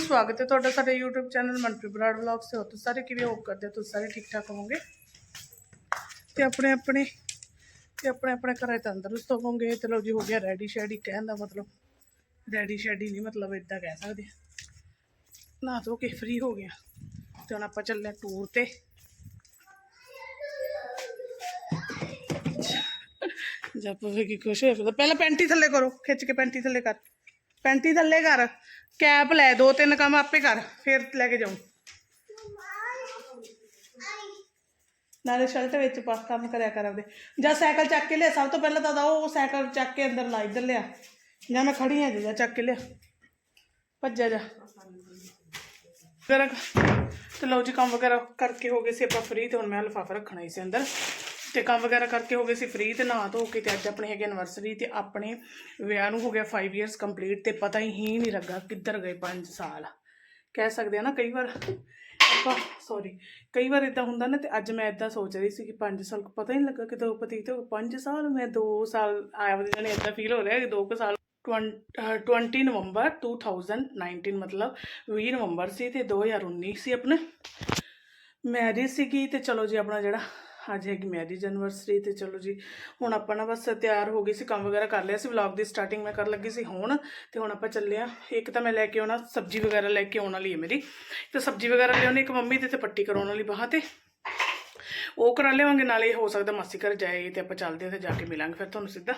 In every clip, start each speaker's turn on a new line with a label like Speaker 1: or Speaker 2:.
Speaker 1: ਸਵਾਗਤ ਹੈ ਤੁਹਾਡਾ ਸਾਡੇ YouTube channel Manpreet Brar vlogs ਤੇ ਹੋ ਤੁਸੀਂ ਸਾਰੇ ਕਿਵੇਂ ਹੋਪ ਕਰਦੇ ਹੋ ਤੁਸੀਂ ਸਾਰੇ ਠੀਕ ਠਾਕ ਹੋਵੋਗੇ? ਤੇ ਆਪਣੇ ਆਪਣੇ, ਤੇ ਆਪਣੇ ਆਪਣੇ ਘਰੇ ਤੰਦਰੁਸਤ ਹੋਵੋਗੇ? ਤੇ ਲੋ ਜੀ, ਹੋ ਗਿਆ ਰੈਡੀ ਸ਼ੈਡੀ ਕਹਿਣ ਦਾ ਮਤਲਬ। ਰੈਡੀ ਸ਼ੈਡੀ ਨਹੀਂ ਮਤਲਬ ਇਦਾਂ ਕਹਿ ਸਕਦੇ। ਨਾ ਧੋ ਕੇ ਫ੍ਰੀ ਹੋ ਗਿਆ। ਤੇ ਹੁਣ ਆਪਾਂ ਚੱਲੇ ਟੂਰ ਤੇ। ਜਦ ਪਵੇ ਕੀ ਕੁਛ ਹੋਇਆ। ਪਹਿਲਾਂ ਪੈਂਟੀ ਥੱਲੇ ਕਰੋ। ਖਿੱਚ ਕੇ ਪੈਂਟੀ ਥੱਲੇ ਕਰ। ਪੈਂਟੀ ਥੱਲੇ ਕਰ। ਕੈਪ ਲੈ, ਦੋ ਤਿੰਨ ਕੰਮ ਆਪੇ ਕਰ, ਫਿਰ ਲੈ ਕੇ ਜਾਉਂ ਨਾਲੇ ਸ਼ਰਟ ਵਿੱਚ ਪਾ, ਕੰਮ ਕਰਿਆ ਕਰ ਆਪਦੇ। ਜਾਂ ਸਾਈਕਲ ਚੱਕ ਕੇ ਲਿਆ, ਸਭ ਤੋਂ ਪਹਿਲਾਂ ਤਾਂ ਉਹ ਸਾਈਕਲ ਚੱਕ ਕੇ ਅੰਦਰ ਲਾ, ਇੱਧਰ ਲਿਆ। ਜਾਂ ਮੈਂ ਖੜੀ ਹਾਂ ਜੀ ਜਾਂ ਚੱਕ ਕੇ ਲਿਆ। ਭੱਜਿਆ ਜਾ। ਵਗੈਰਾ ਤੇ ਲਓ ਜੀ, ਕੰਮ ਵਗੈਰਾ ਕਰਕੇ ਹੋ ਗਏ ਸੀ, ਆਪਾਂ ਫ੍ਰੀ ਤੇ ਹੁਣ ਮੈਂ ਲਿਫਾਫਾ ਰੱਖਣਾ ਹੀ ਸੀ ਅੰਦਰ। ਤੇ ਕੰਮ ਵਗੈਰਾ ਕਰਕੇ ਹੋ ਗਏ ਸੀ ਫ੍ਰੀ ਤੇ ਨਹਾ ਧੋ ਕੇ ਤੇ ਅੱਜ ਆਪਣੇ ਹੈਗੇ ਐਨਵਰਸਰੀ ਤੇ ਆਪਣੇ ਵਿਆਹ ਨੂੰ ਹੋ ਗਿਆ 5 ਇਅਰਸ ਕੰਪਲੀਟ ਤੇ ਪਤਾ ਹੀ ਨਹੀਂ ਲੱਗਾ ਕਿੱਧਰ ਗਏ 5 ਸਾਲ। ਕਹਿ ਸਕਦੇ ਆ ਨਾ ਕਈ ਵਾਰ ਆਪਾਂ ਸੌਰੀ ਕਈ ਵਾਰ ਇਦਾਂ ਹੁੰਦਾ ਨਾ ਤੇ ਅੱਜ ਮੈਂ ਇਦਾਂ ਸੋਚ ਰਹੀ ਸੀ ਕਿ 5 ਸਾਲ ਪਤਾ ਹੀ ਨਹੀਂ ਲੱਗਾ ਕਿ ਦੋ ਪਤੀਤ ਹੋ 5 ਸਾਲ ਮੈਂ 2 ਸਾਲ ਆਇਆ ਵਜੇ ਜਣੇ ਇਦਾਂ ਫੀਲ ਹੋ ਰਿਹਾ ਕਿ 2 ਸਾਲ 20 ਨਵੰਬਰ 2019 ਮਤਲਬ 20 ਨਵੰਬਰ ਸੀ ਤੇ 2019 ਸੀ ਆਪਣੇ। ਮੈਰਿਜ ਸੀਗੀ ਤੇ ਚਲੋ ਜੀ ਆਪਣਾ ਜਿਹੜਾ ਅੱਜ ਹੈਗੀ ਮੈਰਿਜ ਐਨਵਰਸਰੀ ਤੇ ਚਲੋ ਜੀ, ਹੁਣ ਆਪਾਂ ਨਾ ਬਸ ਤਿਆਰ ਹੋ ਗਏ ਸੀ, ਕੰਮ ਵਗੈਰਾ ਕਰ ਲਿਆ ਸੀ ਵਲੌਗ ਦੀ ਸਟਾਰਟਿੰਗ ਮੈਂ ਕਰਨ ਲੱਗੀ ਸੀ ਹੁਣ, ਤੇ ਹੁਣ ਆਪਾਂ ਚੱਲੇ ਆ ਇੱਕ ਤਾਂ ਮੈਂ ਲੈ ਕੇ ਆਉਣਾ, ਸਬਜ਼ੀ ਵਗੈਰਾ ਲੈ ਕੇ ਆਉਣ ਵਾਲੀ ਹੈ ਮੇਰੀ। ਤੇ ਸਬਜ਼ੀ ਵਗੈਰਾ ਲਿਆਉਣੀ ਇੱਕ ਮੰਮੀ ਦੇ ਤੇ ਪੱਟੀ ਕਰਾਉਣ ਵਾਲੀ ਬਾਹਾਂ ਤੇ। ਉਹ ਕਰਾ ਲਿਆਵਾਂਗੇ, ਨਾਲੇ ਹੋ ਸਕਦਾ ਮਾਸੀ ਘਰ ਜਾਏ ਤੇ ਆਪਾਂ ਚੱਲਦੇ ਆ ਤੇ ਜਾ ਕੇ ਮਿਲਾਂਗੇ ਫਿਰ ਤੁਹਾਨੂੰ ਸਿੱਧਾ।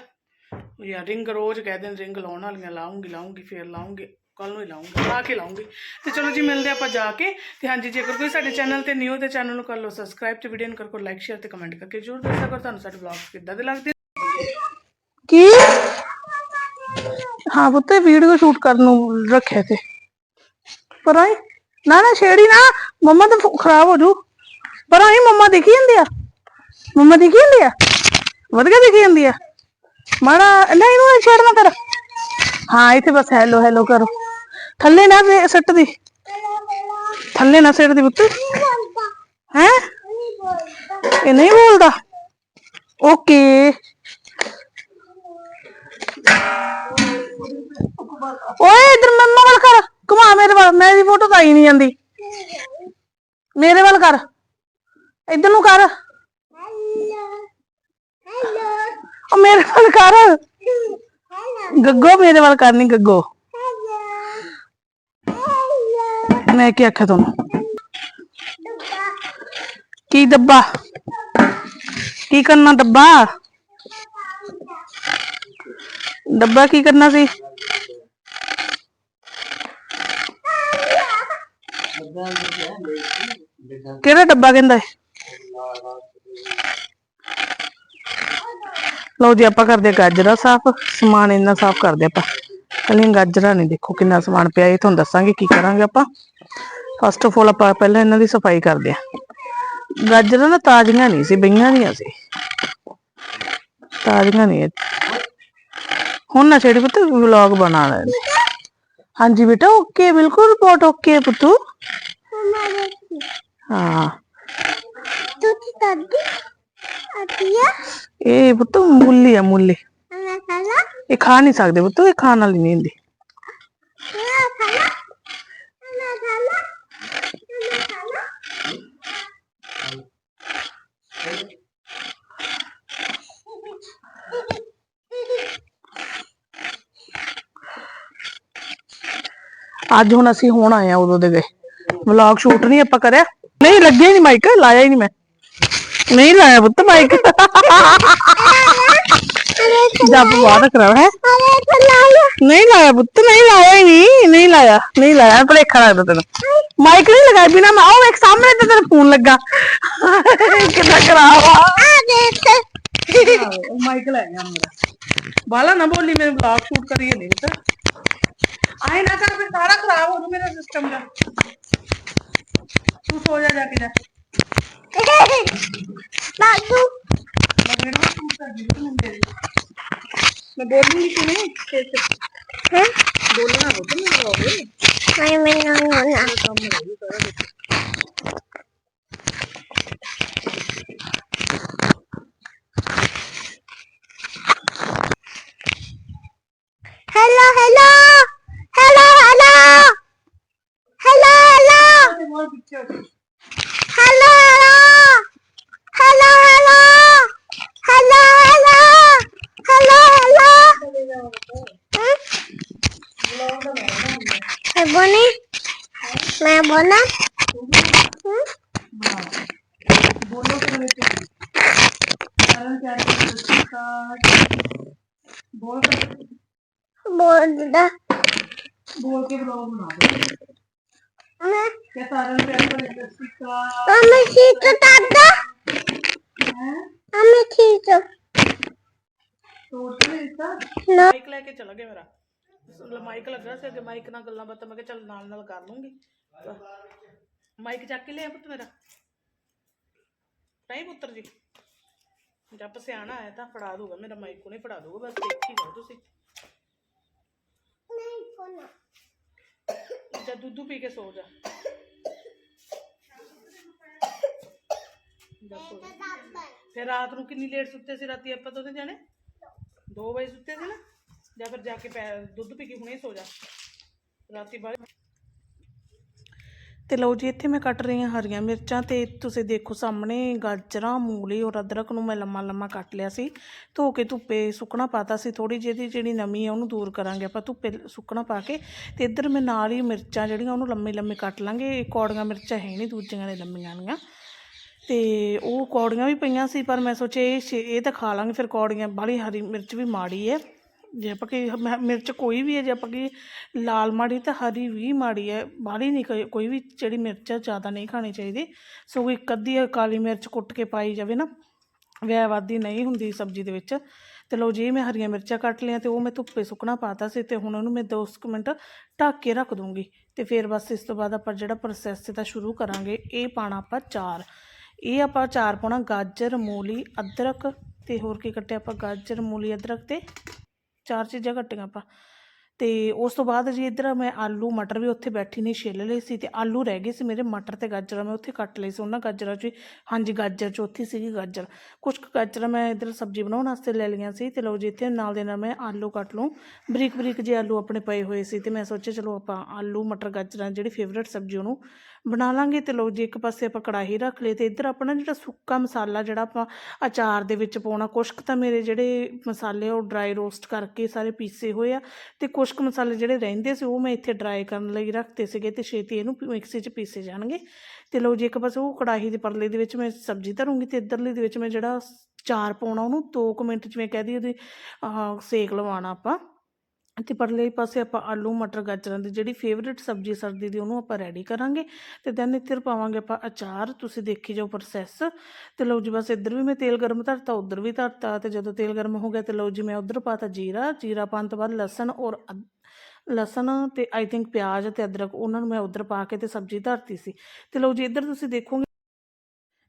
Speaker 1: ਯਾ ਰਿੰਗ ਰੋਜ਼ ਕਹਿ ਦੇਣ ਰਿੰਗ ਲਾਉਣ ਵਾਲੀਆਂ, ਲਾਉਂਗੀ ਲਾਉਂਗੀ, ਫੇਰ ਲਾਉਂਗੀ। ਕੱਲ ਨੂੰ ਹੀ ਲਾਉਂਗੀ ਲਾ ਕੇ ਲਾਉਂਗੀ। ਤੇ ਚਲੋ ਜੀ, ਮਿਲਦੇ ਆਪਾਂ ਜਾ ਕੇ। ਤੇ ਹਾਂਜੀ, ਜੇਕਰ ਕੋਈ ਸਾਡੇ ਚੈਨਲ ਤੇ ਨਿਊ ਤੇ ਚੈਨਲ ਨੂੰ ਕਰ ਲਓ ਸਬਸਕ੍ਰਾਈਬ ਤੇ ਵੀਡੀਓ ਨੂੰ ਕਰ ਕੋ ਲਾਈਕ ਸ਼ੇਅਰ ਤੇ ਕਮੈਂਟ ਕਰਕੇ ਜਰੂਰ ਦੱਸਿਆ ਕਰੋ। ਤੁਹਾਨੂੰ ਸਾਡੇ ਵਲੌਗਸ ਕਿੱਦਾਂ ਦੇ ਲੱਗਦੇ? ਕੀ? ਹਾਂ, ਪੁੱਤੇ ਵੀਡੀਓ ਸ਼ੂਟ ਕਰਨ ਨੂੰ ਰੱਖਿਆ ਤੇ। ਪਰ ਆਈ, ਨਾ ਨਾ, ਛੇੜੀ ਨਾ। ਮੰਮਾ ਤਾਂ ਖਰਾਬ ਹੋ ਜੂ। ਪਰ ਆਈ, ਮੰਮਾ ਦੇਖੀ ਜਾਂਦੀ ਆ? ਮੰਮਾ ਦੇਖੀ ਜਾਂਦੀ ਆ? ਵਧੀਆ ਦੇਖੀ ਜਾਂਦੀ ਆ? ਮਾੜਾ, ਨਹੀਂ, ਇਹਨੂੰ ਛੇੜਨਾ ਕਰ। ਹਾਂ, ਇੱਥੇ ਬਸ ਹੈਲੋ ਹੈਲੋ ਕਰੋ। ਥੱਲੇ ਨਾ ਦੇ ਸੱਟ ਦੀ। ਥੱਲੇ ਨਾ ਸਿੱਟ ਦੀ ਪੁੱਤ। ਹੈ? ਇਹ ਨਹੀਂ ਬੋਲਦਾ। ਓਕੇ। ਓਏ ਇਧਰ ਮੰਮਾ ਵੱਲ ਕਰ। ਘੁਮਾ ਮੇਰੇ ਵੱਲ। ਮੇਰੀ ਫੋਟੋ ਤਾਂ ਆਈ ਨਹੀਂ ਜਾਂਦੀ। ਮੇਰੇ ਵੱਲ ਕਰ। ਇਧਰ ਨੂੰ ਕਰ। ਉਹ ਮੇਰੇ ਵੱਲ ਕਰ। ਗੱਗੋ ਮੇਰੇ ਵੱਲ ਕਰਨੀ ਗੱਗੋ। ਮੈਂ ਕੀ ਆਖਿਆ ਤੁਹਾਨੂੰ? ਕੀ ਡੱਬਾ ਕੀ ਕਰਨਾ ਡੱਬਾ ਡੱਬਾ ਕੀ ਕਰਨਾ ਸੀ? ਕਿਹੜਾ ਡੱਬਾ ਕਹਿੰਦਾ ਹੈ? ਲਓ ਜੀ, ਆਪਾਂ ਕਰਦੇ ਹਾਂ ਗਾਜਰਾਂ ਸਾਫ਼। ਸਮਾਨ ਇੰਨਾ ਸਾਫ਼ ਕਰਦੇ ਆਪਾਂ। ਕੱਲੀਆਂ ਗਾਜਰਾਂ ਨਹੀਂ ਦੇਖੋ ਕਿੰਨਾ ਸਮਾਨ ਪਿਆ, ਇਹ ਤੁਹਾਨੂੰ ਦੱਸਾਂਗੇ ਕੀ ਕਰਾਂਗੇ ਆਪਾਂ। ਫਸਟ ਆਫ ਆਲ ਆਪਾਂ ਪਹਿਲਾਂ ਇਹਨਾਂ ਦੀ ਸਫ਼ਾਈ ਕਰਦੇ ਹਾਂ। ਗਾਜਰਾਂ ਨਾ ਤਾਜ਼ੀਆਂ ਨਹੀਂ ਸੀ ਬਈਆਂ ਦੀਆਂ ਸੀ। ਤਾਜ਼ੀਆਂ ਨਹੀਂ। ਹੁਣ ਨਾ ਛੇੜੀ ਪੁੱਤ ਵਲੌਗ ਬਣਾ ਲੈ। ਹਾਂਜੀ ਬੇਟਾ ਓਕੇ ਬਿਲਕੁਲ ਰਿਪੋਰਟ ਓਕੇ ਪੁੱਤੂ। ਹਾਂ।
Speaker 2: Tuti tadi Atia
Speaker 1: ਇਹ ਪੁੱਤ ਮੁੱਲੀ ਆ ਮੁੱਲੀ। ਇਹ ਖਾ ਨਹੀਂ ਸਕਦੇ ਪੁੱਤ ਇਹ ਖਾਣ ਵਾਲੀ ਨਹੀਂ ਹੁੰਦੀ। ਅੱਜ ਹੁਣ ਅਸੀਂ ਹੁਣ ਆਏ ਆ ਉਦੋਂ ਦੇ ਗਏ। ਵਲੌਗ ਸ਼ੂਟ ਨਹੀਂ ਆਪਾਂ ਕਰਿਆ? ਨਹੀਂ ਲੱਗਿਆ ਹੀ ਨਹੀਂ ਮਾਈਕ ਲਾਇਆ ਹੀ ਨਹੀਂ ਮੈਂ। ਨਹੀਂ ਲਾਇਆ ਪੁੱਤ ਮਾਈਕ ਜੱਬ ਬਾਹਰ ਕਰਾ ਹੈ
Speaker 2: anak salah
Speaker 1: ਨਹੀਂ ਲਾਇਆ ਪੁੱਤ ਨਹੀਂ ਲਾਇਆ ਹੀ ਨਹੀਂ ਨਹੀਂ ਲਾਇਆ ਨਹੀਂ ਲਾਇਆ ਭਲੇਖਾ ਲੱਗਦਾ ਤੈਨੂੰ ਮਾਈਕ ਨਹੀਂ ਲਗਾਇਆ ਬਿਨਾ ਮੈਂ ਉਹ ਇੱਕ ਸਾਹਮਣੇ ਤੇ ਤੇਰਾ ਫੋਨ ਲੱਗਾ ਕਿੰਨਾ ਖਰਾਬ ਆ ਮਾਈਕ ਲੈ ਗਿਆ ਮੇਰਾ ਬਾਲਾ ਨਾ ਬੋਲੀ ਮੇਰੇ ਵਲੌਗ ਸ਼ੂਟ ਕਰੀਏ ਨਹੀਂ ਤਾਂ ਆਏ ਨਾ ਕਰ ਫਿਰ ਸਾਰਾ ਖਰਾਬ ਹੋ ਜੂ ਮੇਰਾ ਸਿਸਟਮ ਦਾ ਤੂੰ ਸੋ ਜਾ ਜਾ ਕੇ ਜਾ
Speaker 2: Bagus
Speaker 1: ਮੈਂ ਵੀਡੀਓ ਸ਼ੂਟ ਕਰਦੀ ਹਾਂ ਤੂੰ ਮੇਰੀ ਮੈਂ ਬੋਲੂੰਗੀ ਕਿ ਨਹੀਂ ਤੇ
Speaker 2: Hah?
Speaker 1: ਬੋਲਣਾ ਹੋ ਤੂੰ ਮੇਰਾ ਹੋਵੇ
Speaker 2: Main main nona
Speaker 1: ਕੰਮ ਹੋ ਜੂ ਸਾਰਾ
Speaker 2: Hello hello! Hello hello! मैं मैं बोला हम्म
Speaker 1: ਬਣਾ ਬੋਲੋ ਫਿਰ ਵਿੱਚ ਸਾਰਨ ਪਿਆਰ ਦੀ ਸਤਿਕਾਰ ਬੋਲ ਕੇ-
Speaker 2: बोल दा
Speaker 1: ਬੋਲ ਕੇ ਬਲੌਗ ਬਣਾ ਦੇ
Speaker 2: मैं
Speaker 1: ਕਿ ਸਾਰਨ ਪਿਆਰ ਦੀ ਸਤਿਕਾਰ
Speaker 2: हमें चीज दादा
Speaker 1: ਹੈ
Speaker 2: हमें चीज
Speaker 1: ਤੋੜ ਕੇ ਦਿੱਤਾ
Speaker 2: ना
Speaker 1: ਮਾਈਕ ਲੈ ਕੇ ਚਲਾ ਗਿਆ ਮੇਰਾ ਮਾਈਕ ਲੱਗਾ ਸੀ ਅੱਗੇ ਮਾਈਕ ਨਾਲ ਗੱਲਾਂ ਬਾਤਾਂ ਮੈਂ ਕਿਹਾ ਚੱਲ ਨਾਲ ਨਾਲ ਕਰ ਲੂੰਗੀ माइक चक लिया पुत मेरा। नहीं पुत्र जी जब सियाना है तो फड़ा दूँगा मेरा
Speaker 2: माइक उन्हें
Speaker 1: फड़ा दूँगा बस देख ही लो दुध पी के सो जा। फिर रात को किन्नी लेट सुते से? राती आप तो जाने? दो बजे सुते थे ना? जा फिर जाके पै दुध पी के हूँ सो जा। राती ਤੇ ਲਓ ਜੀ, ਇੱਥੇ ਮੈਂ ਕੱਟ ਰਹੀ ਹਾਂ ਹਰੀਆਂ ਮਿਰਚਾਂ ਤੇ ਤੁਸੀਂ ਦੇਖੋ ਸਾਹਮਣੇ ਗਾਜਰਾਂ, ਮੂਲੀ ਔਰ ਅਦਰਕ ਨੂੰ ਮੈਂ ਲੰਮਾ ਲੰਮਾ ਕੱਟ ਲਿਆ ਸੀ। ਧੋ ਕੇ ਧੁੱਪੇ ਸੁੱਕਣਾ ਪਾਤਾ ਸੀ ਥੋੜੀ ਜਿਹੀ ਜਿਹੜੀ ਨਮੀ ਹੈ ਉਹਨੂੰ ਦੂਰ ਕਰਾਂਗੇ ਆਪਾਂ ਧੁੱਪੇ ਸੁੱਕਣਾ ਪਾ ਕੇ। ਤੇ ਇੱਧਰ ਮੈਂ ਨਾਲ ਹੀ ਮਿਰਚਾਂ ਜਿਹੜੀਆਂ ਉਹਨੂੰ ਲੰਮੇ ਲੰਮੇ ਕੱਟ ਲਾਂਗੇ ਕੌੜੀਆਂ ਮਿਰਚਾਂ ਹੈ ਨਹੀਂ ਦੂਜੀਆਂ ਨੇ ਲੰਮੀਆਂ ਵਾਲੀਆਂ। ਤੇ ਉਹ ਕੌੜੀਆਂ ਵੀ ਪਈਆਂ ਸੀ, ਪਰ ਮੈਂ ਸੋਚਿਆ ਇਹ ਛੇ- ਇਹ ਤਾਂ ਖਾ ਲਾਂਗੇ, ਫਿਰ ਕੌੜੀਆਂ, ਬਾਹਲੀ ਹਰੀ ਮਿਰਚ ਵੀ ਮਾੜੀ ਹੈ। ਜੇ ਆਪਾਂ ਕਿ ਮ- ਮਿਰਚ ਕੋਈ ਵੀ ਹੈ, ਜੇ ਆਪਾਂ ਕਿ ਲਾਲ ਮਾੜੀ ਤਾਂ ਹਰੀ ਵੀ ਮਾੜੀ ਹੈ, ਬਾਹਲੀ ਨਹੀਂ ਕੋਈ- ਵੀ ਜਿਹੜੀ ਮਿਰਚ ਹੈ, ਜ਼ਿਆਦਾ ਨਹੀਂ ਖਾਣੀ ਚਾਹੀਦੀ। ਸੋ ਇੱਕ ਅੱਧੀ ਕਾਲੀ ਮਿਰਚ ਕੁੱਟ ਕੇ ਪਾਈ ਜਾਵੇ ਨਾ ਵਿਆਵਾਦੀ ਨਹੀਂ ਹੁੰਦੀ ਸਬਜ਼ੀ ਦੇ ਵਿੱਚ। ਤੇ ਲਓ ਜੀ, ਮੈਂ ਹਰੀਆਂ ਮਿਰਚਾਂ ਕੱਟ ਲਿਆ ਤੇ ਉਹ ਮੈਂ ਧੁੱਪੇ ਸੁੱਕਣਾ ਪਾਤਾ ਸੀ ਤੇ ਹੁਣ ਉਹਨੂੰ ਮੈਂ 2 ਮਿੰਟ ਢੱਕ ਕੇ ਰੱਖ ਦੂੰਗੀ। ਤੇ ਫਿਰ ਬਸ ਇਸ ਤੋਂ ਬਾਅਦ ਆਪਾਂ ਜਿਹੜਾ ਪ੍ਰੋਸੈਸ ਇਹਦਾ ਸ਼ੁਰੂ ਕਰਾਂਗੇ, ਇਹ ਪਾਣਾ ਆਪਾਂ ਚਾਰ। ਇਹ ਆਪਾਂ ਚਾਰ ਪਾਉਣਾ ਗਾਜਰ, ਮੂਲੀ, ਅਦਰਕ ਤੇ ਹੋਰ ਕੀ ਕੱਟਿਆ ਆਪਾਂ? ਗਾਜਰ, ਮੂਲੀ, ਅਦਰਕ ਤੇ ਚਾਰ ਚੀਜ਼ਾਂ ਕੱਟੀਆਂ ਆਪਾਂ। ਤੇ ਉਸ ਤੋਂ ਬਾਅਦ ਜੀ ਇੱਧਰ ਮੈਂ ਆਲੂ, ਮਟਰ ਵੀ ਉੱਥੇ ਬੈਠੀ ਨੇ ਛਿੱਲ ਲਏ ਸੀ ਤੇ ਆਲੂ ਰਹਿ ਗਏ ਸੀ ਮੇਰੇ ਮਟਰ ਤੇ ਗਾਜਰਾਂ ਮੈਂ ਉੱਥੇ ਕੱਟ ਲਈ ਸੀ। ਉਹਨਾਂ ਗਾਜਰਾਂ 'ਚ ਹੀ- ਹਾਂਜੀ, ਗਾਜਰ ਚੌਥੀ ਸੀਗੀ ਗਾਜਰ। ਕੁਝ ਕੁ ਗਾਜਰਾਂ ਮੈਂ ਇੱਧਰ ਸਬਜ਼ੀ ਬਣਾਉਣ ਵਾਸਤੇ ਲੈ ਲਈਆਂ ਸੀ ਤੇ ਲਓ ਜੀ ਇੱਥੇ ਨਾਲ ਦੇ ਨਾਲ ਮੈਂ ਆਲੂ ਕੱਟ ਲੂੰ ਬਰੀਕ ਬਰੀਕ ਜੇ ਆਲੂ ਆਪਣੇ ਪਏ ਹੋਏ ਸੀ ਤੇ ਮੈਂ ਸੋਚਿਆ ਚਲੋ ਆਪਾਂ ਆਲੂ, ਮਟਰ, ਗਾਜਰਾਂ ਜਿਹੜੀ ਫੇਵਰੇਟ ਸਬਜ਼ੀ ਉਹਨੂੰ ਬਣਾ ਲਾਂਗੇ ਤੇ ਲਓ ਜੀ ਇੱਕ ਪਾਸੇ ਆਪਾਂ ਕੜਾਹੀ ਰੱਖ ਲਈ ਤੇ ਇੱਧਰ ਆਪਣਾ ਜਿਹੜਾ ਸੁੱਕਾ ਮਸਾਲਾ ਜਿਹੜਾ ਆਪਾਂ ਅਚਾਰ ਦੇ ਵਿੱਚ ਪਾਉਣਾ ਕੁਸ਼ਕ ਤਾਂ ਮੇਰੇ ਜਿਹੜੇ ਮਸਾਲੇ ਉਹ ਡਰਾਈ ਰੋਸਟ ਕਰਕੇ ਸਾਰੇ ਪੀਸੇ ਹੋਏ ਆ ਤੇ ਕੁਸ਼ਕ ਮਸਾਲੇ ਜਿਹੜੇ ਰਹਿੰਦੇ ਸੀ ਉਹ ਮੈਂ ਇੱਥੇ ਡਰਾਈ ਕਰਨ ਲਈ ਰੱਖਤੇ ਸੀਗੇ ਤੇ ਛੇਤੀ ਇਹਨੂੰ ਮਿਕਸੀ 'ਚ ਪੀਸੇ ਜਾਣਗੇ। ਤੇ ਲਓ ਜੀ ਇੱਕ ਪਾਸੇ ਉਹ ਕੜਾਹੀ ਦੇ ਪਰਲੇ ਦੇ ਵਿੱਚ ਮੈਂ ਸਬਜ਼ੀ ਧਰੂੰਗੀ ਤੇ ਇੱਧਰਲੇ ਦੇ ਵਿੱਚ ਮੈਂ ਜਿਹੜਾ ਚਾਰ ਪਾਉਣਾ ਉਹਨੂੰ 2 ਮਿੰਟ ਜਿਵੇਂ ਕਹਿ ਦਈਏ ਉਹਦੀ ਸੇਕ ਲਵਾਉਣਾ ਆਪਾਂ। ਤੇ ਪਰਲੇ ਪਾਸੇ ਆਪਾਂ ਆਲੂ, ਮਟਰ, ਗਾਜਰਾਂ ਦੀ ਜਿਹੜੀ ਫੇਵਰੇਟ ਸਬਜ਼ੀ ਸਰਦੀ ਦੀ ਉਹਨੂੰ ਆਪਾਂ ਰੈਡੀ ਕਰਾਂਗੇ ਤੇ ਦੈਨ ਇੱਧਰ ਪਾਵਾਂਗੇ ਆਪਾਂ ਅਚਾਰ, ਤੁਸੀਂ ਦੇਖੀ ਜਾਓ ਪ੍ਰੋਸੈਸ ਤੇ ਲਓ ਜੀ ਬਸ ਇੱਧਰ ਵੀ ਮੈਂ ਤੇਲ ਗਰਮ ਧਰਤਾ, ਉੱਧਰ ਵੀ ਧਰਤਾ ਤੇ ਜਦੋਂ ਤੇਲ ਗਰਮ ਹੋ ਗਿਆ ਤੇ ਲਓ ਜੀ ਮੈਂ ਉੱਧਰ ਪਾਤਾ ਜੀਰਾ ਜੀਰਾ ਪਾਉਣ ਤੋਂ ਬਾਅਦ ਲਸਣ ਔਰ ਅਦ- ਲਸਣ ਤੇ ਆਈ ਥਿੰਕ ਪਿਆਜ਼ ਤੇ ਅਦਰਕ ਉਹਨਾਂ ਨੂੰ ਮੈਂ ਉੱਧਰ ਪਾ ਕੇ ਤੇ ਸਬਜ਼ੀ ਧਰਤੀ ਸੀ ਤੇ ਲਓ ਜੀ ਇੱਧਰ ਤੁਸੀਂ ਦੇਖੋਗੇ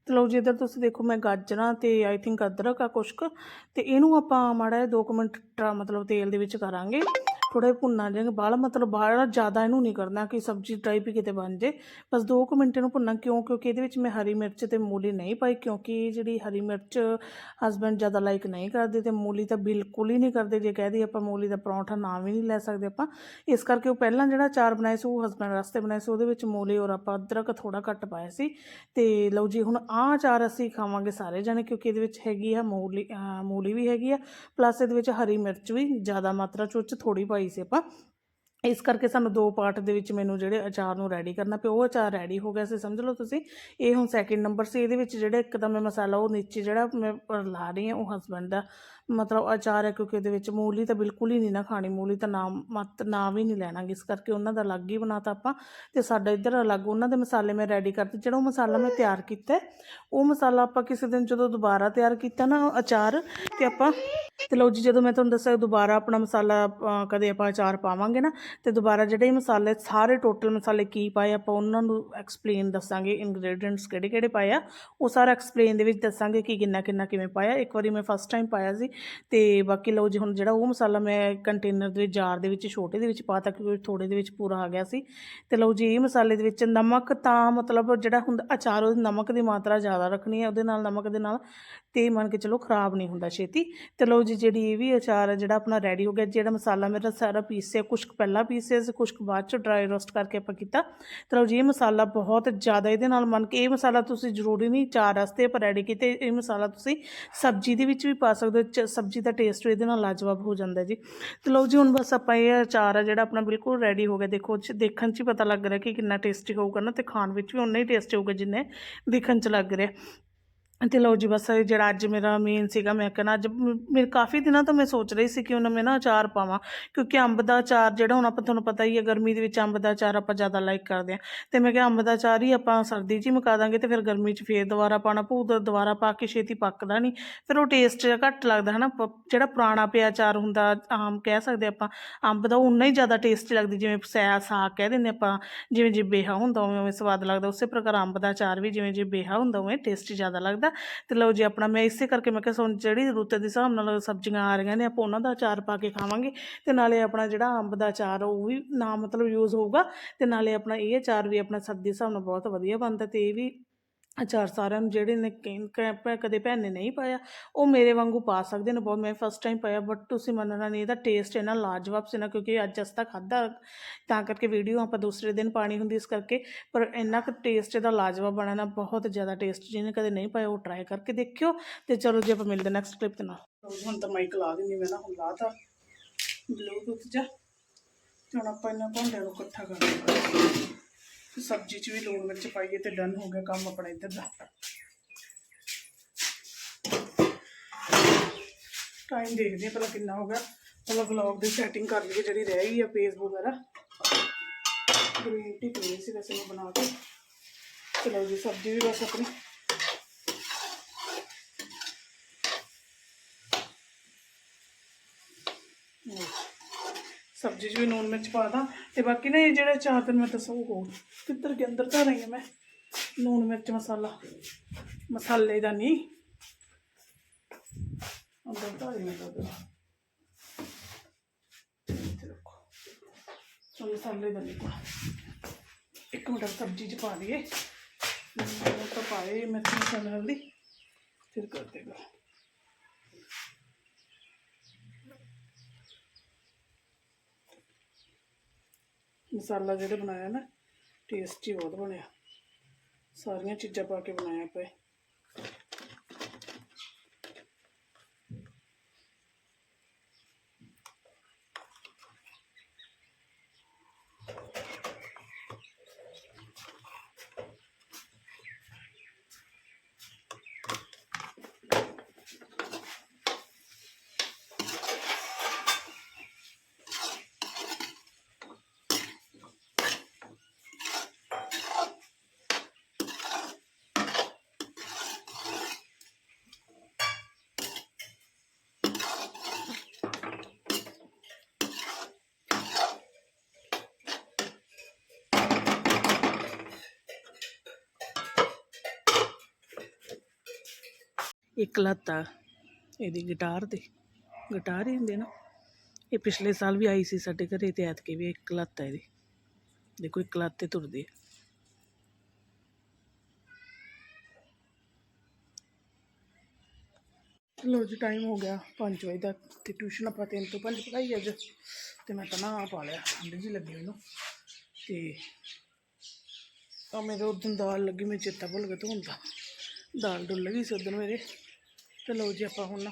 Speaker 1: ਤੇ ਲਓ ਜੀ, ਇੱਧਰ ਤੁਸੀਂ ਦੇਖੋ ਮੈਂ ਗਾਜਰਾਂ ਤੇ ਆਈ ਥਿੰਕ ਅਦਰਕ ਆ ਕੁਛ ਕੁ, ਤੇ ਇਹਨੂੰ ਆਪਾਂ ਮਾੜਾ ਜਿਹਾ 2 ਮਿੰਟ ਟਰਾ- ਮਤਲਬ ਤੇਲ ਦੇ ਵਿੱਚ ਕਰਾਂਗੇ। ਥੋੜਾ ਭੁੰਨਣਾ ਜਾਏਗਾ ਬਾਹਲਾ ਮਤਲਬ ਬਾਹਲਾ ਜ਼ਿਆਦਾ ਇਹਨੂੰ ਨਹੀਂ ਕਰਨਾ ਕਿ ਸਬਜ਼ੀ ਟਾਈਪ ਹੀ ਕਿਤੇ ਬਣ ਜੇ। ਬਸ 2 ਕੁ ਮਿੰਟ ਇਹਨੂੰ ਭੁੰਨਾ ਕਿਉਂ? ਕਿਉਂਕਿ ਇਹਦੇ ਵਿੱਚ ਮੈਂ ਹਰੀ ਮਿਰਚ ਤੇ ਮੂਲੀ ਨਹੀਂ ਪਾਈ, ਕਿਉਂਕਿ ਜਿਹੜੀ ਹਰੀ ਮਿਰਚ ਹਸਬੈਂਡ ਜ਼ਿਆਦਾ ਲਾਈਕ ਨਹੀਂ ਕਰਦੇ ਤੇ ਮੂਲੀ ਤਾਂ ਬਿਲਕੁਲ ਹੀ ਨਹੀਂ ਕਰਦੇ। ਜੇ ਕਹਿ ਦਈਏ ਆਪਾਂ ਮੂਲੀ ਦਾ ਪਰੌਂਠਾ ਨਾਮ ਹੀ ਨਹੀਂ ਲੈ ਸਕਦੇ ਆਪਾਂ। ਇਸ ਕਰਕੇ ਉਹ ਪਹਿਲਾਂ ਜਿਹੜਾ ਚਾਰ ਬਣਾਏ ਸੀ, ਉਹ ਹਸਬੈਂਡ ਵਾਸਤੇ ਬਣਾਏ ਸੀ, ਉਹਦੇ ਵਿੱਚ ਮੂਲੀ ਔਰ ਆਪਾਂ ਅਦਰਕ ਥੋੜਾ ਘੱਟ ਪਾਇਆ ਸੀ। ਤੇ ਲਓ ਜੀ, ਹੁਣ ਆਹ ਚਾਰ ਅਸੀਂ ਖਾਵਾਂਗੇ ਸਾਰੇ ਜਣੇ, ਕਿਉਂਕਿ ਇਹਦੇ ਵਿੱਚ ਹੈਗੀ ਆ ਮੂਲੀ ਮੂਲੀ ਵੀ ਹੈਗੀ ਆ ਪਲੱਸ ਇਹਦੇ ਵਿੱਚ ਹਰੀ ਮਿਰਚ ਵੀ ਜ਼ਿਆਦਾ ਮਾਤਰਾ ਚ, ਉਹ 'ਚ ਥੋੜੀ ਪਾਈ ਸੀ ਆਪਾਂ। ਇਸ ਕਰਕੇ ਸਾਨੂੰ ਦੋ ਪਾਰਟ ਦੇ ਵਿੱਚ ਮੈਨੂੰ ਜਿਹੜੇ ਅਚਾਰ ਨੂੰ ਰੈਡੀ ਕਰਨਾ ਪਿਆ। ਉਹ ਅਚਾਰ ਰੈਡੀ ਹੋ ਗਿਆ ਸੀ, ਸਮਝ ਲਓ ਤੁਸੀਂ। ਇਹ ਹੁਣ ਸੈਕਿੰਡ ਨੰਬਰ ਸੀ। ਇਹਦੇ ਵਿੱਚ ਜਿਹੜਾ ਇੱਕ ਤਾਂ ਮੈਂ ਮਸਾਲਾ, ਉਹ ਨੀਚੇ ਜਿਹੜਾ ਮੈਂ ਲਾ ਰਹੀ ਹਾਂ, ਉਹ ਹਸਬੈਂਡ ਦਾ। ਮਤਲਬ ਅਚਾਰ ਹੈ ਕਿਉਂਕਿ ਉਹਦੇ ਵਿੱਚ ਮੂਲੀ ਤਾਂ ਬਿਲਕੁਲ ਹੀ ਨਹੀਂ ਨਾ ਖਾਣੀ। ਮੂਲੀ ਤਾਂ ਨਾਮ ਮਤ ਨਾਮ ਹੀ ਨਹੀਂ ਲੈਣਾ ਇਸ ਕਰਕੇ ਉਹਨਾਂ ਦਾ ਅਲੱਗ ਹੀ ਬਣਾਤਾ ਆਪਾਂ। ਤੇ ਸਾਡਾ ਇੱਧਰ ਅਲੱਗ ਉਹਨਾਂ ਦੇ ਮਸਾਲੇ ਮੈਂ ਰੈਡੀ ਕਰਤੇ। ਜਿਹੜਾ ਉਹ ਮਸਾਲਾ ਮੈਂ ਤਿਆਰ ਕੀਤਾ ਉਹ ਮਸਾਲਾ ਆਪਾਂ ਕਿਸੇ ਦਿਨ ਜਦੋਂ ਦੁਬਾਰਾ ਤਿਆਰ ਕੀਤਾ ਨਾ ਅਚਾਰ, ਤੇ ਆਪਾਂ ਤੇ ਲਓ ਜੀ, ਜਦੋਂ ਮੈਂ ਤੁਹਾਨੂੰ ਦੱਸਿਆ ਦੁਬਾਰਾ ਆਪਣਾ ਮਸਾਲਾ ਕਦੇ ਆਪਾਂ ਅਚਾਰ ਪਾਵਾਂਗੇ ਨਾ, ਤੇ ਦੁਬਾਰਾ ਜਿਹੜੇ ਇਹ ਮਸਾਲੇ, ਸਾਰੇ ਟੋਟਲ ਮਸਾਲੇ ਕੀ ਪਾਏ, ਆਪਾਂ ਉਹਨਾਂ ਨੂੰ ਐਕਸਪਲੇਨ ਦੱਸਾਂਗੇ ਇਨਗਰੀਡੀਅੰਟਸ ਕਿਹੜੇ ਕਿਹੜੇ ਪਾਏ ਆ, ਉਹ ਸਾਰਾ ਐਕਸਪਲੇਨ ਦੇ ਵਿੱਚ ਦੱਸਾਂਗੇ ਕਿ ਕਿੰਨਾ ਕਿੰਨਾ ਕਿਵੇਂ ਪਾਇਆ। ਇੱਕ ਵਾਰੀ ਮੈਂ ਫਸਟ ਟਾਈਮ ਪਾਇਆ ਸੀ, ਤੇ ਬਾਕੀ ਲਓ ਜੀ, ਹੁਣ ਜਿਹੜਾ ਉਹ ਮਸਾਲਾ ਮੈਂ ਕੰਟੇਨਰ ਦੇ ਜਾਰ ਦੇ ਵਿੱਚ, ਛੋਟੇ ਦੇ ਵਿੱਚ ਪਾਤਾ, ਕਿਉਂਕਿ ਥੋੜੇ ਦੇ ਵਿੱਚ ਪੂਰਾ ਆ ਗਿਆ ਸੀ। ਤੇ ਲਓ ਜੀ, ਇਹ ਮਸਾਲੇ ਦੇ ਵਿੱਚ ਨਮਕ ਤਾਂ ਮਤਲਬ ਜਿਹੜਾ ਹੁੰਦਾ, ਅਚਾਰ ਉਹ ਨਮਕ ਦੀ ਮਾਤਰਾ ਜ਼ਿਆਦਾ ਰੱਖਣੀ ਹੈ, ਉਹਦੇ ਨਾਲ, ਨਮਕ ਦੇ ਨਾਲ ਤੇ ਮੰਨ ਕੇ ਚਲੋ ਖਰਾਬ ਨਹੀਂ ਹੁੰਦਾ ਛੇਤੀ। ਤੇ ਲਓ ਜੀ ਜਿਹੜੀ ਇਹ ਵੀ ਅਚਾਰ ਹੈ ਜਿਹੜਾ ਆਪਣਾ ਰੈਡੀ ਹੋ ਗਿਆ, ਜਿਹੜਾ ਮਸਾਲਾ ਮੇਰਾ ਸਾਰਾ ਪੀਸਿਆ ਕੁਛ ਕੁ ਪਹਿਲਾਂ ਪੀਸਿਆ ਸੀ, ਕੁਛ ਕੁ ਬਾਅਦ ਚ ਡਰਾਈ ਰੋਸਟ ਕਰਕੇ ਆਪਾਂ ਕੀਤਾ। ਤੇ ਲਓ ਜੀ, ਇਹ ਮਸਾਲਾ ਬਹੁਤ ਜ਼ਿਆਦਾ ਇਹਦੇ ਨਾਲ ਮੰਨ ਕੇ, ਇਹ ਮਸਾਲਾ ਤੁਸੀਂ ਜ਼ਰੂਰੀ ਨਹੀਂ ਚਾਰ ਵਾਸਤੇ ਆਪਾਂ ਰੈਡੀ ਕੀਤੇ, ਇਹ ਮਸਾਲਾ ਤੁਸੀਂ ਸਬਜ਼ੀ ਦੇ ਵਿੱਚ ਵੀ ਪਾ ਸਕਦੇ ਹੋ, ਚ- ਸਬਜ਼ੀ ਦਾ ਟੇਸਟ ਇਹਦੇ ਨਾਲ ਲਾਜਵਾਬ ਹੋ ਜਾਂਦਾ ਜੀ। ਤੇ ਲਓ ਜੀ, ਹੁਣ ਬਸ ਆਪਾਂ ਇਹ ਅਚਾਰ ਆ ਜਿਹੜਾ ਆਪਣਾ ਬਿਲਕੁਲ ਰੈਡੀ ਹੋ ਗਿਆ। ਦੇਖੋ ਦੇਖਣ 'ਚ ਹੀ ਪਤਾ ਲੱਗ ਰਿਹਾ ਕਿ ਕਿੰਨਾ ਟੇਸਟੀ ਹੋਊਗਾ ਨਾ, ਤੇ ਖਾਣ ਵਿੱਚ ਵੀ ਉਨਾ ਹੀ ਟੇਸਟੀ ਹੋਊਗਾ ਜਿੰਨੇ ਦੇਖਣ 'ਚ ਲੱਗ ਰਿਹਾ। ਤੇ ਲਓ ਜੀ ਬਸ ਇਹ ਜਿਹੜਾ ਅੱਜ ਮੇਰਾ ਮੇਨ ਸੀਗਾ, ਮੈਂ ਕਹਿੰਦਾ ਅੱਜ ਮੇਰੇ ਕਾਫੀ ਦਿਨਾਂ ਤੋਂ ਮੈਂ ਸੋਚ ਰਹੀ ਸੀ ਕਿ ਉਹਨਾਂ ਮੈਂ ਨਾ ਅਚਾਰ ਪਾਵਾਂ, ਕਿਉਂਕਿ ਅੰਬ ਦਾ ਅਚਾਰ ਜਿਹੜਾ ਹੁਣ ਆਪਾਂ ਤੁਹਾਨੂੰ ਪਤਾ ਹੀ ਹੈ, ਗਰਮੀ ਦੇ ਵਿੱਚ ਅੰਬ ਦਾ ਅਚਾਰ ਆਪਾਂ ਜ਼ਿਆਦਾ ਲਾਈਕ ਕਰਦੇ ਹਾਂ। ਤੇ ਮੈਂ ਕਿਹਾ ਅੰਬ ਦਾ ਅਚਾਰ ਹੀ ਆਪਾਂ ਸਰਦੀ 'ਚ ਹੀ ਮੁਕਾ ਦਾਂਗੇ ਤੇ ਫਿਰ ਗਰਮੀ 'ਚ ਫੇਰ ਦੁਬਾਰਾ ਪਾਣਾ ਪਊ ਦੁਬਾਰਾ ਪਾ ਕੇ ਛੇਤੀ ਪੱਕਦਾ ਨਹੀਂ ਫਿਰ ਉਹ ਟੇਸਟ ਘੱਟ ਲੱਗਦਾ ਹਨਾ, ਪ- ਜਿਹੜਾ ਪੁਰਾਣਾ ਪਿਆ ਅਚਾਰ ਹੁੰਦਾ, ਆਮ ਕਹਿ ਸਕਦੇ ਆਪਾਂ, ਅੰਬ ਦਾ ਉਨਾ ਹੀ ਜ਼ਿਆਦਾ ਟੇਸਟੀ ਲੱਗਦੀ, ਜਿਵੇਂ ਸੈ ਸਾਗ ਕਹਿ ਦਿੰਦੇ ਆਪਾਂ, ਜਿਵੇਂ ਜੇ ਬੇਹਾ ਹੁੰਦਾ ਉਵੇਂ ਉਵੇਂ ਸਵਾਦ ਲੱਗਦਾ, ਉਸੇ ਪ੍ਰਕਾਰ ਅੰਬ ਦਾ ਅਚਾਰ ਵੀ ਜਿਵੇਂ ਜੇ ਬੇਹਾ ਹੁੰਦਾ, ਉਵੇਂ ਟੇਸਟੀ ਜ਼ਿਆਦਾ ਲੱਗਦਾ। ਤੇ ਲਓ ਜੀ ਆਪਣਾ ਮੈਂ ਇਸੇ ਕਰਕੇ ਮੈਂ ਕਿਹਾ ਸੁਣ ਜਿਹੜੀ ਰੁੱਤ ਦੇ ਹਿਸਾਬ ਨਾਲ ਸਬਜ਼ੀਆਂ ਆ ਰਹੀਆਂ ਨੇ, ਆਪਾਂ ਉਹਨਾਂ ਦਾ ਅਚਾਰ ਪਾ ਕੇ ਖਾਵਾਂਗੇ। ਤੇ ਨਾਲੇ ਆਪਣਾ ਜਿਹੜਾ ਅੰਬ ਦਾ ਅਚਾਰ ਉਹ ਵੀ ਨਾ ਮਤਲਬ ਯੂਜ਼ ਹੋਊਗਾ। ਤੇ ਨਾਲੇ ਆਪਣਾ ਇਹ ਅਚਾਰ ਵੀ ਆਪਣਾ ਸਰਦੀ ਦੇ ਹਿਸਾਬ ਨਾਲ ਬਹੁਤ ਵਧੀਆ ਬਣਦਾ ਤੇ ਇਹ ਵੀ ਅਚਾਰ ਸਾਰਿਆਂ ਨੂੰ ਜਿਹੜੇ ਨੇ ਕਈ ਕਦੇ ਭੈਣ ਨੇ ਨਹੀਂ ਪਾਇਆ, ਉਹ ਮੇਰੇ ਵਾਂਗੂ ਪਾ ਸਕਦੇ ਨੇ ਬਹੁਤ, ਮੈਂ ਫਸਟ ਟਾਈਮ ਪਾਇਆ ਬਟ ਤੁਸੀਂ ਮੰਨਣਾ ਨਹੀਂ, ਇਹਦਾ ਟੇਸਟ ਇਹਨਾਂ ਲਾਜਵਾਬ ਸੀ ਨਾ, ਕਿਉਂਕਿ ਅੱਜ ਅਸਤਾ ਖਾਦਾ ਤਾਂ ਕਰਕੇ ਵੀਡੀਓ ਆਪਾਂ ਦੂਸਰੇ ਦਿਨ ਪਾਣੀ ਹੁੰਦੀ ਇਸ ਕਰਕੇ, ਪਰ ਇੰਨਾ ਕੁ ਟੇਸਟ ਇਹਦਾ ਲਾਜਵਾਬ ਬਣਨਾ ਬਹੁਤ ਜ਼ਿਆਦਾ ਟੇਸਟ ਜਿਹਨੇ ਕਦੇ ਨਹੀਂ ਪਾਇਆ, ਉਹ ਟਰਾਈ ਕਰਕੇ ਦੇਖਿਓ, ਤੇ ਚਲੋ ਜੀ ਆਪਾਂ ਮਿਲਦੇ ਨੈਕਸਟ ਕਲਿੱਪ ਦੇ ਨਾਲ। ਹੁਣ ਤਾਂ ਮਾਈਕ ਲਾ ਦਿੰਦੀ ਮੈਂ ਨਾ, ਹੁਣ ਲਾਤਾ ਬਲੂਟੁੱਥ ਜਾ, ਤੇ ਹੁਣ ਆਪਾਂ ਇਹਨਾਂ ਭਾਂਡਿਆਂ ਨੂੰ ਇਕੱਠਾ ਕਰ ਲਵਾਂਗੇ ਸਬਜ਼ੀ 'ਚ ਵੀ ਲੂਣ ਮਿਰਚ ਪਾਈਏ ਤੇ ਡਨ ਹੋ ਗਿਆ ਕੰਮ ਆਪਣਾ ਇੱਧਰ ਦਾ। ਟਾਈਮ ਦੇਖਦੇ ਹਾਂ ਭਲਾ ਕਿੰਨਾ ਹੋ ਗਿਆ। ਪਹਿਲਾਂ ਵਲੌਗ ਦੀ ਸੈਟਿੰਗ ਕਰ ਲਈਏ ਜਿਹੜੀ ਰਹਿ ਗਈ ਆ ਪੇਜ ਵਗੈਰਾ। ਗ੍ਰੀਨ ਟੀ ਪਈ ਸੀ ਵੈਸੇ ਮੈਂ ਬਣਾ ਕੇ। ਚਲੋ ਜੀ, ਸਬਜ਼ੀ ਵੀ ਬਸ ਆਪਣੀ ਲਓ। ਸਬਜ਼ੀ 'ਚ ਵੀ ਨੂਨ ਮਿਰਚ ਪਾ ਦਾਂ ਤੇ ਬਾਕੀ ਨਾ ਇਹ ਜਿਹੜਾ ਚਾਰ ਦਿਨ ਮੈਂ ਦੱਸਾਂ ਉਹ ਹੋਰ। ਕਿੱਧਰ ਕੇ ਅੰਦਰ ਧਰ ਰਹੀ ਮੈਂ। ਨੂਨ ਮਿਰਚ ਮਸਾਲਾ। ਮਸਾਲੇ ਦਾ ਨਹੀਂ। ਅੰਦਰ ਧਰ ਰਹੀ ਹਾਂ ਉਹਦੇ। ਮਸਾਲੇ ਦਾ ਨਹੀਂ ਇੱਕ ਮਿੰਟ ਸਬਜ਼ੀ 'ਚ ਪਾ ਲਈਏ ਨੂਨ ਤਾਂ ਪਾਏ, ਮਿਰਚ ਮਸਾਲਾ ਹਲਦੀ ਫਿਰ ਕਰਦੇ ਗਾ ਮਸਾਲਾ ਜਿਹੜਾ ਬਣਾਇਆ ਨਾ ਟੇਸਟੀ ਬਹੁਤ ਬਣਿਆ। ਸਾਰੀਆਂ ਚੀਜ਼ਾਂ ਪਾ ਕੇ ਬਣਾਇਆ ਪਏ ਇੱਕ ਲੱਤ ਆ ਇਹਦੀ ਗਿਟਾਰ ਤੇ, ਗਿਟਾਰ ਹੀ ਹੁੰਦੇ ਨਾ। ਇਹ ਪਿਛਲੇ ਸਾਲ ਵੀ ਆਈ ਸੀ ਸਾਡੇ ਘਰੇ ਤੇ ਐਤਕੀ ਵੀ ਇੱਕ ਲੱਤ ਆ ਇਹਦੀ। ਦੇਖੋ ਇੱਕ ਲੱਤ ਤੇ ਤੁਰਦੀ ਹੈ ਲੋ ਜੀ ਟਾਈਮ ਹੋ ਗਿਆ 5 ਵਜੇ ਦਾ ਤੇ ਟਿਊਸ਼ਨ ਆਪਾਂ ਤਿੰਨ ਤੋਂ ਪੰਜ ਪੜਾਈ ਅੱਜ। ਤੇ ਮੈਂ ਤਾਂ ਨਾ ਪਾ ਲਿਆ ਠੰਡ ਜੀ ਲੱਗੀ ਮੈਨੂੰ ਤੇ ਆ ਮੇਰੇ ਉਦੋਂ ਦਾਲ ਲੱਗੀ ਮੈਂ ਚੇਤਾ ਭੁੱਲ ਗਿਆ ਧੋਣ ਦਾ। ਦਾਲ ਡੁੱਲ ਗਈ ਸੀ ਉਦੋਂ ਮੇਰੇ। ਤੇ ਲਓ ਜੀ ਆਪਾਂ ਹੁਣ ਨਾ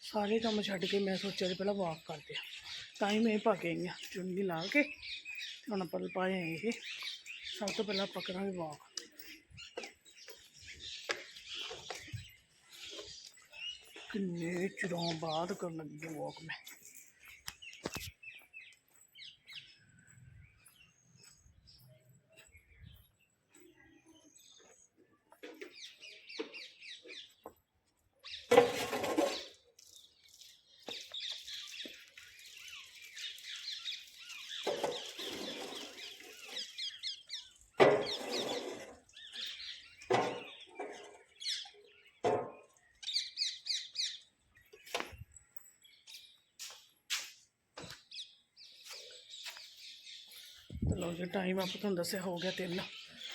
Speaker 1: ਸਾਰੇ ਕੰਮ ਛੱਡ ਕੇ ਮੈਂ ਸੋਚਿਆ ਜੀ ਪਹਿਲਾਂ ਵਾਕ ਕਰਦੇ ਆ ਤਾਂ ਹੀ ਮੈਂ ਇਹ ਪਾ ਕੇ ਆਈ ਹਾਂ ਚੁੰਨੀ ਲਾ ਕੇ। ਤੇ ਹੁਣ ਆਪਾਂ ਪਾਏ ਇਹ। ਸਭ ਤੋਂ ਪਹਿਲਾਂ ਆਪਾਂ ਕਰਾਂਗੇ ਵਾਕ ਕਿੰਨੇ ਚਿਰਾਂ ਬਾਅਦ ਕਰਨ ਲੱਗੀ ਵਾਕ ਮੈਂ। ਲਓ ਜੀ ਟਾਈਮ ਆਪ ਤੁਹਾਨੂੰ ਦੱਸਿਆ ਹੋ ਗਿਆ ਤਿੰਨ।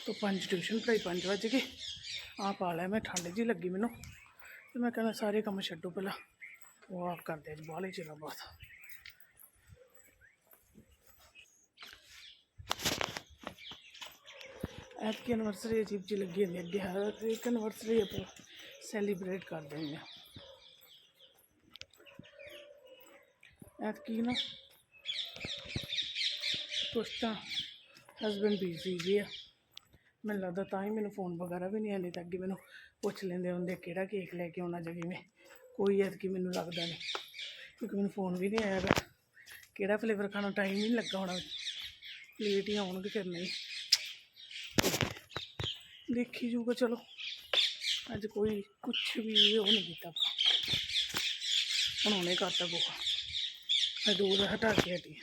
Speaker 1: ਤੋਂ ਪੰਜ ਟਿਊਸ਼ਨ ਪੜਾਈ ਪੰਜ ਵਜੇ ਕੇ ਆ ਪਾ ਲਿਆ ਮੈਂ, ਠੰਡ ਜੀ ਲੱਗੀ ਮੈਨੂੰ। ਤੇ ਮੈਂ ਕਹਿੰਦਾ ਸਾਰੇ ਕੰਮ ਛੱਡੋ ਪਹਿਲਾਂ। ਉਹ ਆਪ ਕਰਦੇ ਅੱਜ ਬਾਹਲੇ ਚਿਰਾਂ ਬਾਅਦ। ਐਤਕੀ ਐਨਵਰਸਰੀ ਅਜੀਬ ਜੀ ਲੱਗੀ ਹੁੰਦੀ ਹੈ ਅੱਗੇ, ਹਰ ਇੱਕ ਐਨਵਰਸਰੀ ਆਪਾਂ ਸੈਲੀਬ੍ਰੇਟ ਕਰਦੇ ਹਾਂ ਐਤਕੀ ਨਾ ਕੁਛ ਤਾਂ ਹਸਬੰਡ ਬੀਜ਼ੀ ਜੀ ਆ। ਮੈਨੂੰ ਲੱਗਦਾ ਤਾਂ ਹੀ ਮੈਨੂੰ ਫੋਨ ਵਗੈਰਾ ਵੀ ਨਹੀਂ ਆਉਂਦੇ ਤਾਂ ਅੱਗੇ ਮੈਨੂੰ ਪੁੱਛ ਲੈਂਦੇ ਹੁੰਦੇ ਕਿਹੜਾ ਕੇਕ ਲੈ ਕੇ ਆਉਣਾ ਜਾਂ ਕਿਵੇਂ ਕੋਈ ਐਤਕੀ ਮੈਨੂੰ ਲੱਗਦਾ ਨਹੀਂ, ਕਿਉਂਕਿ ਮੈਨੂੰ ਫੋਨ ਵੀ ਨਹੀਂ ਆਇਆ ਗਾ ਕਿਹੜਾ ਫਲੇਵਰ ਖਾਣਾ ਟਾਈਮ ਹੀ ਨਹੀਂ ਲੱਗਾ ਹੋਣਾ ਲੇਟ ਹੀ ਆਉਣਗੇ ਫਿਰ ਨਹੀਂ। ਦੇਖੀ ਜੂਗਾ ਚਲੋ। ਅੱਜ ਕੋਈ ਕੁਝ ਵੀ ਉਹ ਨਹੀਂ ਕੀਤਾ ਹੁਣ ਉਹਨੇ ਕਰਤਾ ਗੋਹਾ ਮੈਂ ਦੂਰ ਹਟਾ ਕੇ ਹਟੀ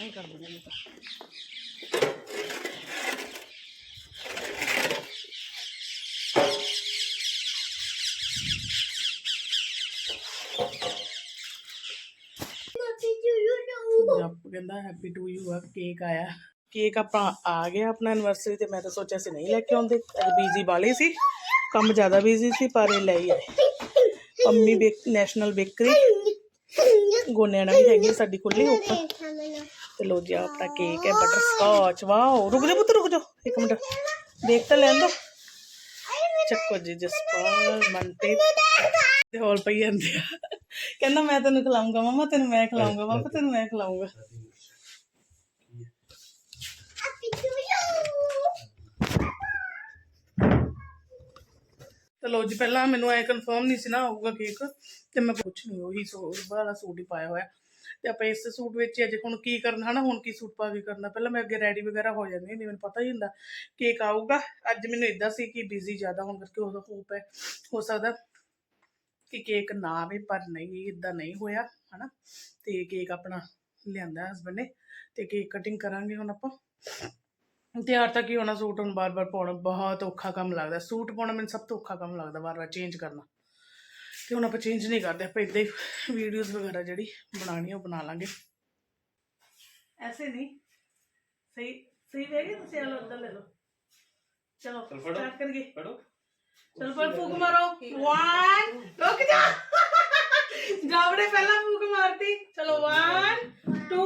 Speaker 1: ਨਹੀਂ ਕਰ ਦਿੰਦੇ ਮੈਂ ਤਾਂ ਜੱਪ ਕਹਿੰਦਾ ਹੈਪੀ ਟੂ ਯੂ ਆ ਕੇਕ ਆਇਆ ਕੇਕ ਆਪਾਂ ਆ ਗਿਆ ਆਪਣਾ ਐਨਵਰਸਰੀ ਤੇ ਮੈਂ ਤਾਂ ਸੋਚਿਆ ਸੀ ਨਹੀਂ ਲੈ ਕੇ ਆਉਂਦੇ ਅੱਜ ਬੀਜ਼ੀ ਵਾਲੇ ਸੀ ਕੰਮ ਜ਼ਿਆਦਾ ਬੀਜ਼ੀ ਸੀ ਪਰ ਇਹ ਲੈ ਹੀ ਆਏ ਅੰਮੀ ਬੇਕ ਨੈਸ਼ਨਲ ਬੇਕਰੀ ਗੋਨਿਆਣਾ ਵੀ ਹੈਗੀ ਆ ਸਾਡੀ ਖੁੱਲੀ ਉੱਪਰ ਤੇ ਲੋ ਜੀ ਆਪਣਾ ਕੇਕ ਹੈ ਬਟਰ ਸਕੌਚ ਵਾਓ, ਰੁਕ ਜਾ ਪੁੱਤ, ਰੁਕ ਜਾ, ਇੱਕ ਮਿੰਟ। ਦੇਖ ਤਾਂ ਲੈਣ ਦੋ। ਚੱਕੋ ਜੀ, ਜਸਪਾਲ, ਮਨਪ੍ਰੀਤ। ਤੇ ਹੋਰ ਪਈ ਜਾਂਦੇ ਆ। ਕਹਿੰਦਾ, ਮੈਂ ਤੈਨੂੰ ਖਿਲਾਉਂਗਾ ਮਮਾ, ਤੈਨੂੰ ਮੈਂ ਖਿਲਾਉਂਗਾ ਪਾਪਾ ਤੈਨੂੰ ਮੈਂ ਖਿਲਾਉਂਗਾ ਤੇ ਲੋ ਜੀ, ਪਹਿਲਾਂ ਮੈਨੂੰ ਐ ਕਨਫਰਮ ਨਹੀਂ ਸੀ ਨਾ ਆਊਗਾ ਕੇਕ ਤੇ ਮੈਂ ਕੁਛ ਨਹੀਂ, ਉਹੀ ਸੋ ਵਾਲਾ ਸੂਟ ਹੀ ਪਾਇਆ ਹੋਇਆ। ਤੇ ਆਪਾਂ ਇਸ ਸੂਟ ਵਿੱਚ ਅੱਜ ਹੁਣ ਕੀ ਕਰਨਾ, ਹਨਾ, ਹੁਣ ਕੀ ਸੂਟ ਪਾ ਕੇ ਕਰਨਾ? ਪਹਿਲਾਂ ਮੈਂ ਅੱਗੇ ਰੈਡੀ ਵਗੈਰਾ ਹੋ ਜਾਂਦੀ ਨਹੀਂ ਮੈਨੂੰ ਪਤਾ ਹੀ ਹੁੰਦਾ ਕੇਕ ਆਊਗਾ। ਅੱਜ ਮੈਨੂੰ ਇਦਾਂ ਸੀ ਕਿ ਬਿਜ਼ੀ ਜ਼ਿਆਦਾ ਹੋਣ ਕਰਕੇ ਉਹਦਾ ਹੋਪ ਹੈ, ਹੋ ਸਕਦਾ ਕਿ ਕੇਕ ਨਾ ਆਵੇ, ਪਰ ਨਹੀਂ ਇਦਾਂ ਨਹੀਂ ਹੋਇਆ, ਹਨਾ। ਤੇ ਕੇਕ ਆਪਣਾ ਲਿਆਂਦਾ ਹਸਬੰਡ ਨੇ, ਤੇ ਕੇਕ ਕਟਿੰਗ ਕਰਾਂਗੇ ਹੁਣ ਆਪਾਂ। ਤਿਆਰ ਤਾਂ ਕੀ ਹੋਣਾ, ਸੂਟ ਹੁਣ ਬਾਰ-ਬਾਰ ਪਾਉਣਾ ਬਹੁਤ ਔਖਾ ਕੰਮ ਲੱਗਦਾ। ਸੂਟ ਪਾਉਣਾ ਮੈਨੂੰ ਸਭ ਤੋਂ ਔਖਾ ਕੰਮ ਲੱਗਦਾ ਬਾਰ ਬਾਰ ਚੇਂਜ ਕਰਨਾ। ਤੇ ਹੁਣ ਆਪਾਂ ਚੇਂਜ ਨਹੀਂ ਕਰਦੇ ਆਪਾਂ ਇਦਾਂ ਹੀ ਵੀਡੀਓਜ਼ ਵਗੈਰਾ ਜਿਹੜੀ ਬਣਾਣੀ ਉਹ ਬਣਾ ਲਾਂਗੇ। ਐਸੇ ਨਹੀਂ। ਸਹੀ ਸਹੀ ਰਹੇਗੀ ਤੁਸੀਂ? ਆਲੋ ਅੰਦਰ ਲੈ ਲਓ। ਚਲੋ
Speaker 3: ਚਲ ਫੜੋ।
Speaker 1: ਸਟਾਰਟ ਕਰੀਏ।
Speaker 3: ਪੜੋ
Speaker 1: ਚਲ ਪਰ ਫੂਕ ਮਾਰੋ। 1 ਰੁਕ ਜਾ। ਜਾਵੜੇ ਪਹਿਲਾਂ ਫੂਕ ਮਾਰਤੀ। ਚਲੋ 1 2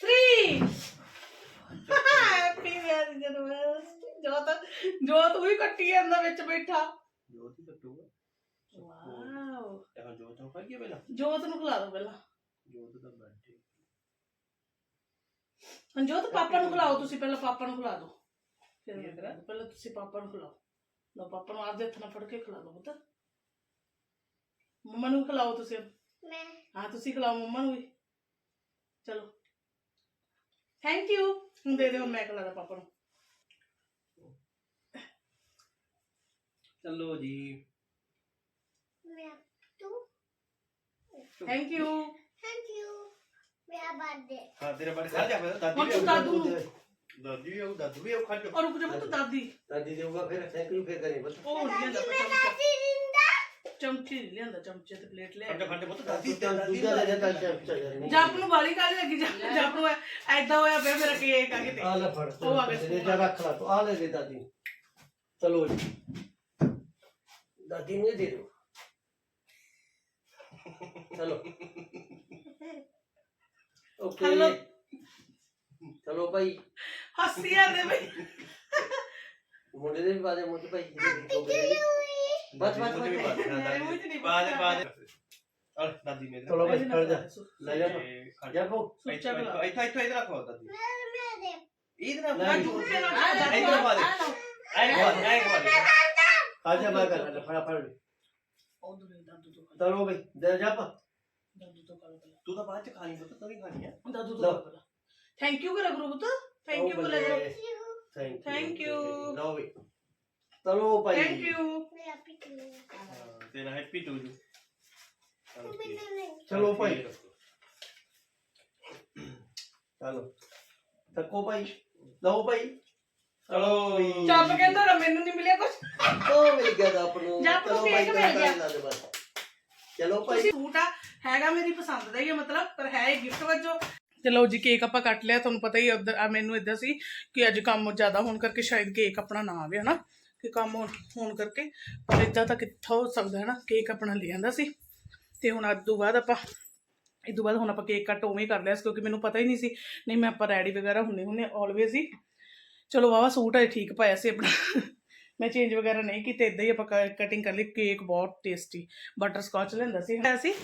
Speaker 1: 3 ਹੈਪੀ ਐਨੀਵਰਸਰੀ ਜੋਤ। ਜੋਤ ਵੀ ਕੱਟੀ ਜਾਂਦਾ ਵਿੱਚ ਬੈਠਾ।
Speaker 3: ਜੋਤ ਹੀ ਕੱਟੂਗਾ।
Speaker 1: ਵਾਓ
Speaker 3: ਇਹ ਜੋਤ ਨੂੰ ਖਾਈਏ ਪਹਿਲਾਂ?
Speaker 1: ਜੋਤ ਨੂੰ ਖਿਲਾ ਦਿਓ ਪਹਿਲਾਂ।
Speaker 3: ਜੋਤ ਦਾ ਬਰਥਡੇ
Speaker 1: ਮਨਜੋਤ ਪਾਪਾ ਨੂੰ ਖਿਲਾਓ ਤੁਸੀਂ ਪਹਿਲਾਂ ਪਾਪਾ ਨੂੰ ਖਿਲਾ ਦਿਓ। ਫਿਰ ਮੈਂ ਕਰਾਂ। ਪਹਿਲਾਂ ਤੁਸੀਂ ਪਾਪਾ ਨੂੰ ਖਿਲਾਓ। ਲਓ ਪਾਪਾ ਨੂੰ ਆਪਦੇ ਹੱਥ ਨਾਲ ਫੜ ਕੇ ਖਿਲਾ ਦਿਓ ਪੁੱਤ। ਮੰਮਾ ਨੂੰ ਖਿਲਾਓ ਤੁਸੀਂ। ਹਾਂ ਤੁਸੀਂ ਖਿਲਾਓ ਮੰਮਾ ਨੂੰ ਵੀ। ਚਲੋ। ਥੈਂਕ ਯੂ ਹੁਣ ਦੇ ਦਿਓ ਮੈਂ ਖਿਲਾਦਾ ਪਾਪਾ ਨੂੰ।
Speaker 3: ਚਲੋ ਜੀ।
Speaker 1: ਥੈਂਕ ਯੂ
Speaker 3: ਹਾਂ ਤੇਰਾ ਬਰਥਡੇ ਖਾ ਜਾ ਦਾਦੀ
Speaker 1: ਤੂੰ ਦਾਦੂ ਨੂੰ।
Speaker 3: ਦਾਦੀ ਵੀ ਆਉ ਦਾਦੂ ਵੀ ਆਉ ਖਾ ਜਾ।
Speaker 1: ਔਰ ਰੁਕ ਜਾ ਪੁੱਤ ਦਾਦੀ।
Speaker 4: ਦਾਦੀ। ਦੇਊਗਾ ਫਿਰ ਥੈਂਕ ਯੂ ਫਿਰ ਕਰੇ ਬਸ
Speaker 1: ਉਹ ਨਹੀਂ ਲਿਆਂਦਾ ਚਮਚਾ। ਚਮਚੀ ਲਿਆਂਦਾ ਚਮਚੇ ਤੇ ਪਲੇਟ ਲੈ।
Speaker 3: ਖੰਡ ਖੰਡ ਪੁੱਤ ਦਾਦੀ
Speaker 4: ਦੂਜਾ ਦੂਜਾ ਲੈ ਜਾ ਤਾਂ ਚੱਲ ਨਹੀਂ।
Speaker 1: ਜੱਪ ਨੂੰ ਬਾਲੀ ਕਾਲੀ ਲੱਗੀ? ਜਾ ਜੱਪ ਨੂੰ ਐਦਾਂ ਹੋਇਆ ਪਿਆ ਮੇਰਾ ਕੇਕ ਆ ਕਿਤੇ
Speaker 4: ਆ ਲੈ ਫੜ
Speaker 1: ਉਹ ਆ
Speaker 4: ਦੇ ਜਾ ਰੱਖ ਲਾ ਤੂੰ ਆ ਲੈ ਦੇ ਦਾਦੀ ਨੂੰ। ਚਲੋ ਜੀ। ਦਾਦੀ ਨੂੰ ਦੇ ਦਿਓ। ਚਲੋ। Okay
Speaker 1: Hello.
Speaker 4: ਚਲੋ ਭਾਈ।
Speaker 1: ਹੱਸੀ ਜਾਂਦੇ ਬਈ
Speaker 4: ਮੁੰਡੇ ਦੇ ਵੀ ਬਾਦੇ ਮੁੰਡੇ ਭਾਈ। ਹੋ ਗਏ ਬਸ ਬਸ
Speaker 3: ਦਾਦੀ
Speaker 4: ਬਸ।
Speaker 1: ਮੇਰੇ ਮੂੰਹ 'ਚ ਨਹੀਂ
Speaker 3: ਬਾਦ ਬਾਦ ਅਰ ਦਾਦੀ ਮੇਰੇ
Speaker 4: ਚਲੋ ਬਸ ਖੜ ਜਾ। ਲੈ ਜਾ।
Speaker 3: ਖੜ
Speaker 4: ਜਾ। ਪੋ।
Speaker 3: ਇੱਥੇ ਇੱਥੇ ਇੱਥੇ ਇਧਰ ਰੱਖੋ ਦਾਦੀ। ਇਧਰ। ਰੱਖੋ
Speaker 1: ਝੂਠੇ ਨਾਲ
Speaker 3: ਆਏ
Speaker 1: ਜਾ
Speaker 3: ਇੱਧਰ ਪਾ ਦੇ। ਆਏ ਬਾਦ ਆਏ ਬਾਦ
Speaker 4: ਆ ਜਾ। ਮੈਂ ਕਰ ਲੈ ਫੜਾ ਫੜ
Speaker 1: ਉਧਰ ਦੇ ਦਾਦੂ ਤੋਂ
Speaker 4: ਚਲੋ ਭਾਈ ਦੇ ਜਾ ਪਾ।
Speaker 1: ਦਾਦੂ ਤੋਂ
Speaker 3: ਤੂੰ ਤਾਂ ਬਾਅਦ ਚ ਖਾਣੀ ਪੁੱਤ ਤੂੰ ਵੀ ਖਾਣੀ ਆ।
Speaker 1: ਦਾਦੂ
Speaker 4: ਲਓ।
Speaker 1: ਤੋਂ ਥੈਂਕ ਯੂ ਕਰਾ ਗੁਰੂ ਪੁੱਤ ਥੈਂਕ ਯੂ ਬੋਲੇ। ਕਰੋ।
Speaker 4: Thank
Speaker 1: Thank you.
Speaker 4: ਲਓ ਵੀ। ਚਲੋ ਭਾਈ।
Speaker 1: ਥੈਂਕ ਯੂ
Speaker 3: ਹਾਂ, ਤੇਰਾ ਹੈਪੀ ਟੂ ਯੂ
Speaker 4: ਚਲੋ ਭਾਈ। ਚਲੋ। ਤੱਕੋ ਭਾਈ। ਲਓ ਭਾਈ।
Speaker 3: ਚਲੋ
Speaker 4: ਵੀ।
Speaker 1: ਚੱਪ ਕਹਿੰਦਾ ਨਾ ਮੈਨੂੰ ਨਹੀਂ ਮਿਲਿਆ ਕੁਝ
Speaker 4: ਉਹ ਮਿਲ ਗਿਆ ਤਾਂ ਆਪ ਨੂੰ।
Speaker 1: ਜਾਂ ਆਪ ਨੂੰ
Speaker 4: ਚਲੋ ਭਾਈ
Speaker 1: ਕੇਕ ਮਿਲ ਗਿਆ।
Speaker 4: ਲਾ ਦੇ ਚਲੋ ਭਾਈ।
Speaker 1: ਸੂਟ ਆ ਹੈਗਾ ਮੇਰੀ ਪਸੰਦ ਦਾ ਹੀ ਆ ਮਤਲਬ ਪਰ ਹੈ ਇਹ ਗਿਫਟ ਵਜੋਂ। ਤੇ ਲਓ ਜੀ ਕੇਕ ਆਪਾਂ ਕੱਟ ਲਿਆ ਤੁਹਾਨੂੰ ਪਤਾ ਹੀ ਉੱਧਰ ਆ ਮੈਨੂੰ ਇਦਾਂ ਸੀ ਕਿ ਅੱਜ ਕੰਮ ਜ਼ਿਆਦਾ ਹੋਣ ਕਰਕੇ ਸ਼ਾਇਦ ਕੇਕ ਆਪਣਾ ਨਾ ਆਵੇ ਹਨਾ? ਕਿ ਕੰਮ ਹੋਣ ਕਰਕੇ। ਪਰ ਇਦਾਂ ਤਾਂ ਕਿੱਥੋਂ ਹੋ ਸਕਦਾ ਹੈ ਨਾ ਕੇਕ ਆਪਣਾ ਲੈ ਆਂਦਾ ਸੀ। ਤੇ ਹੁਣ ਅੱਜ ਤੋਂ ਬਾਅਦ ਆਪਾਂ ਇਹ ਤੋਂ ਬਾਅਦ ਹੁਣ ਆਪਾਂ ਕੇਕ ਕੱਟ ਉਵੇਂ ਹੀ ਕਰ ਲਿਆ ਸੀ ਕਿਉਂਕਿ ਮੈਨੂੰ ਪਤਾ ਹੀ ਨਹੀਂ ਸੀ। ਨਹੀਂ ਮੈਂ ਆਪਾਂ ਰੈਡੀ ਵਗੈਰਾ ਹੁੰਨੇ ਹੁੰਨੇ ਆਲਵੇਜ਼ ਹੀ। ਚਲੋ ਵਾਵਾ ਸੂਟ ਹੈ ਠੀਕ ਪਾਇਆ ਸੀ ਆਪਣਾ। ਮੈਂ ਚੇਂਜ ਵਗੈਰਾ ਨਹੀਂ ਕੀਤੇ ਇਦਾਂ ਹੀ ਆਪਾਂ ਕਟਿੰਗ ਕਰ ਲਈ ਕੇਕ ਬਹੁਤ ਟੇਸਟੀ ਬਟਰ ਸਕਾਚ ਲੈਂਦਾ ਸੀ। ਹੈ ਸੀ।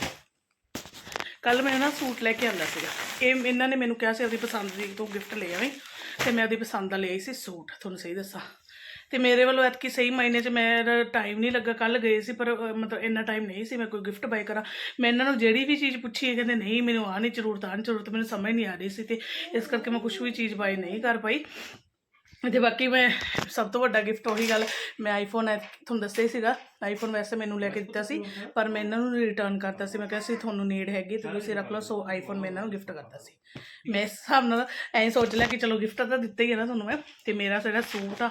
Speaker 1: ਕੱਲ ਮੈਂ ਨਾ ਸੂਟ ਲੈ ਕੇ ਆਂਦਾ ਸੀਗਾ। ਇਹ ਇਹਨਾਂ ਨੇ ਮੈਨੂੰ ਕਿਹਾ ਸੀ ਆਪਣੀ ਪਸੰਦ ਦੀ ਤੂੰ ਗਿਫਟ ਲੈ ਆਵੇਂ ਤੇ ਮੈਂ ਉਹਦੀ ਪਸੰਦ ਦਾ ਲਿਆ ਸੀ ਸੂਟ ਤੁਹਾਨੂੰ ਸਹੀ ਦੱਸਾਂ। ਤੇ ਮੇਰੇ ਵੱਲੋਂ ਐਤਕੀ ਸਹੀ ਮਹੀਨੇ 'ਚ ਮੇਰਾ ਟਾਈਮ ਨਹੀਂ ਲੱਗਾ ਕੱਲ ਗਏ ਸੀ ਪਰ ਅਹ, ਮਤਲਬ ਇੰਨਾ ਟਾਈਮ ਨਹੀਂ ਸੀ ਮੈਂ ਕੋਈ ਗਿਫਟ ਬਾਈ ਕਰਾਂ। ਮੈਂ ਇਹਨਾਂ ਨੂੰ ਜਿਹੜੀ ਵੀ ਚੀਜ਼ ਪੁੱਛੀ ਇਹ ਕਹਿੰਦੇ ਨਹੀਂ ਮੈਨੂੰ ਆਹ ਨਹੀਂ ਜ਼ਰੂਰਤ ਆਹ ਨਹੀਂ ਜ਼ਰੂਰਤ ਮੈਨੂੰ ਸਮਝ ਨਹੀਂ ਆ ਰਹੀ ਸੀ ਤੇ ਇਸ ਕਰਕੇ ਮੈਂ ਕੁਝ ਵੀ ਚੀਜ਼ ਬਾਈ ਨਹੀਂ ਕਰ ਪਾਈ। ਤੇ ਬਾਕੀ ਮੈਂ ਸਭ ਤੋਂ ਵੱਡਾ ਗਿਫਟ ਉਹੀ ਗੱਲ, ਮੈਂ ਆਈਫੋਨ ਤੁਹਾਨੂੰ ਦੱਸਿਆ ਹੀ ਸੀਗਾ ਆਈਫੋਨ ਵੈਸੇ ਮੈਨੂੰ ਲੈ ਕੇ ਦਿੱਤਾ ਸੀ, ਪਰ ਮੈਂ ਇਹਨਾਂ ਨੂੰ ਰਿਟਰਨ ਕਰਤਾ ਸੀ, ਮੈਂ ਕਿਹਾ ਸੀ ਤੁਹਾਨੂੰ ਨੀਡ ਹੈਗੀ, ਤੇ ਤੁਸੀਂ ਰੱਖ ਲਓ, ਸੋ ਆਈਫੋਨ ਮੈਂ ਇਹਨਾਂ ਨੂੰ ਗਿਫਟ ਕਰਤਾ ਸੀ। ਮੈਂ ਇਸ ਹਿਸਾਬ ਨਾਲ ਐਂ ਸੋਚ ਲਿਆ ਕਿ ਚਲੋ ਗਿਫਟ ਤਾਂ ਦਿੱਤਾ ਹੀ ਹੈ ਨਾ ਤੁਹਾਨੂੰ ਮੈਂ, ਤੇ ਮੇਰਾ ਜਿਹੜਾ ਸੂਟ ਆ,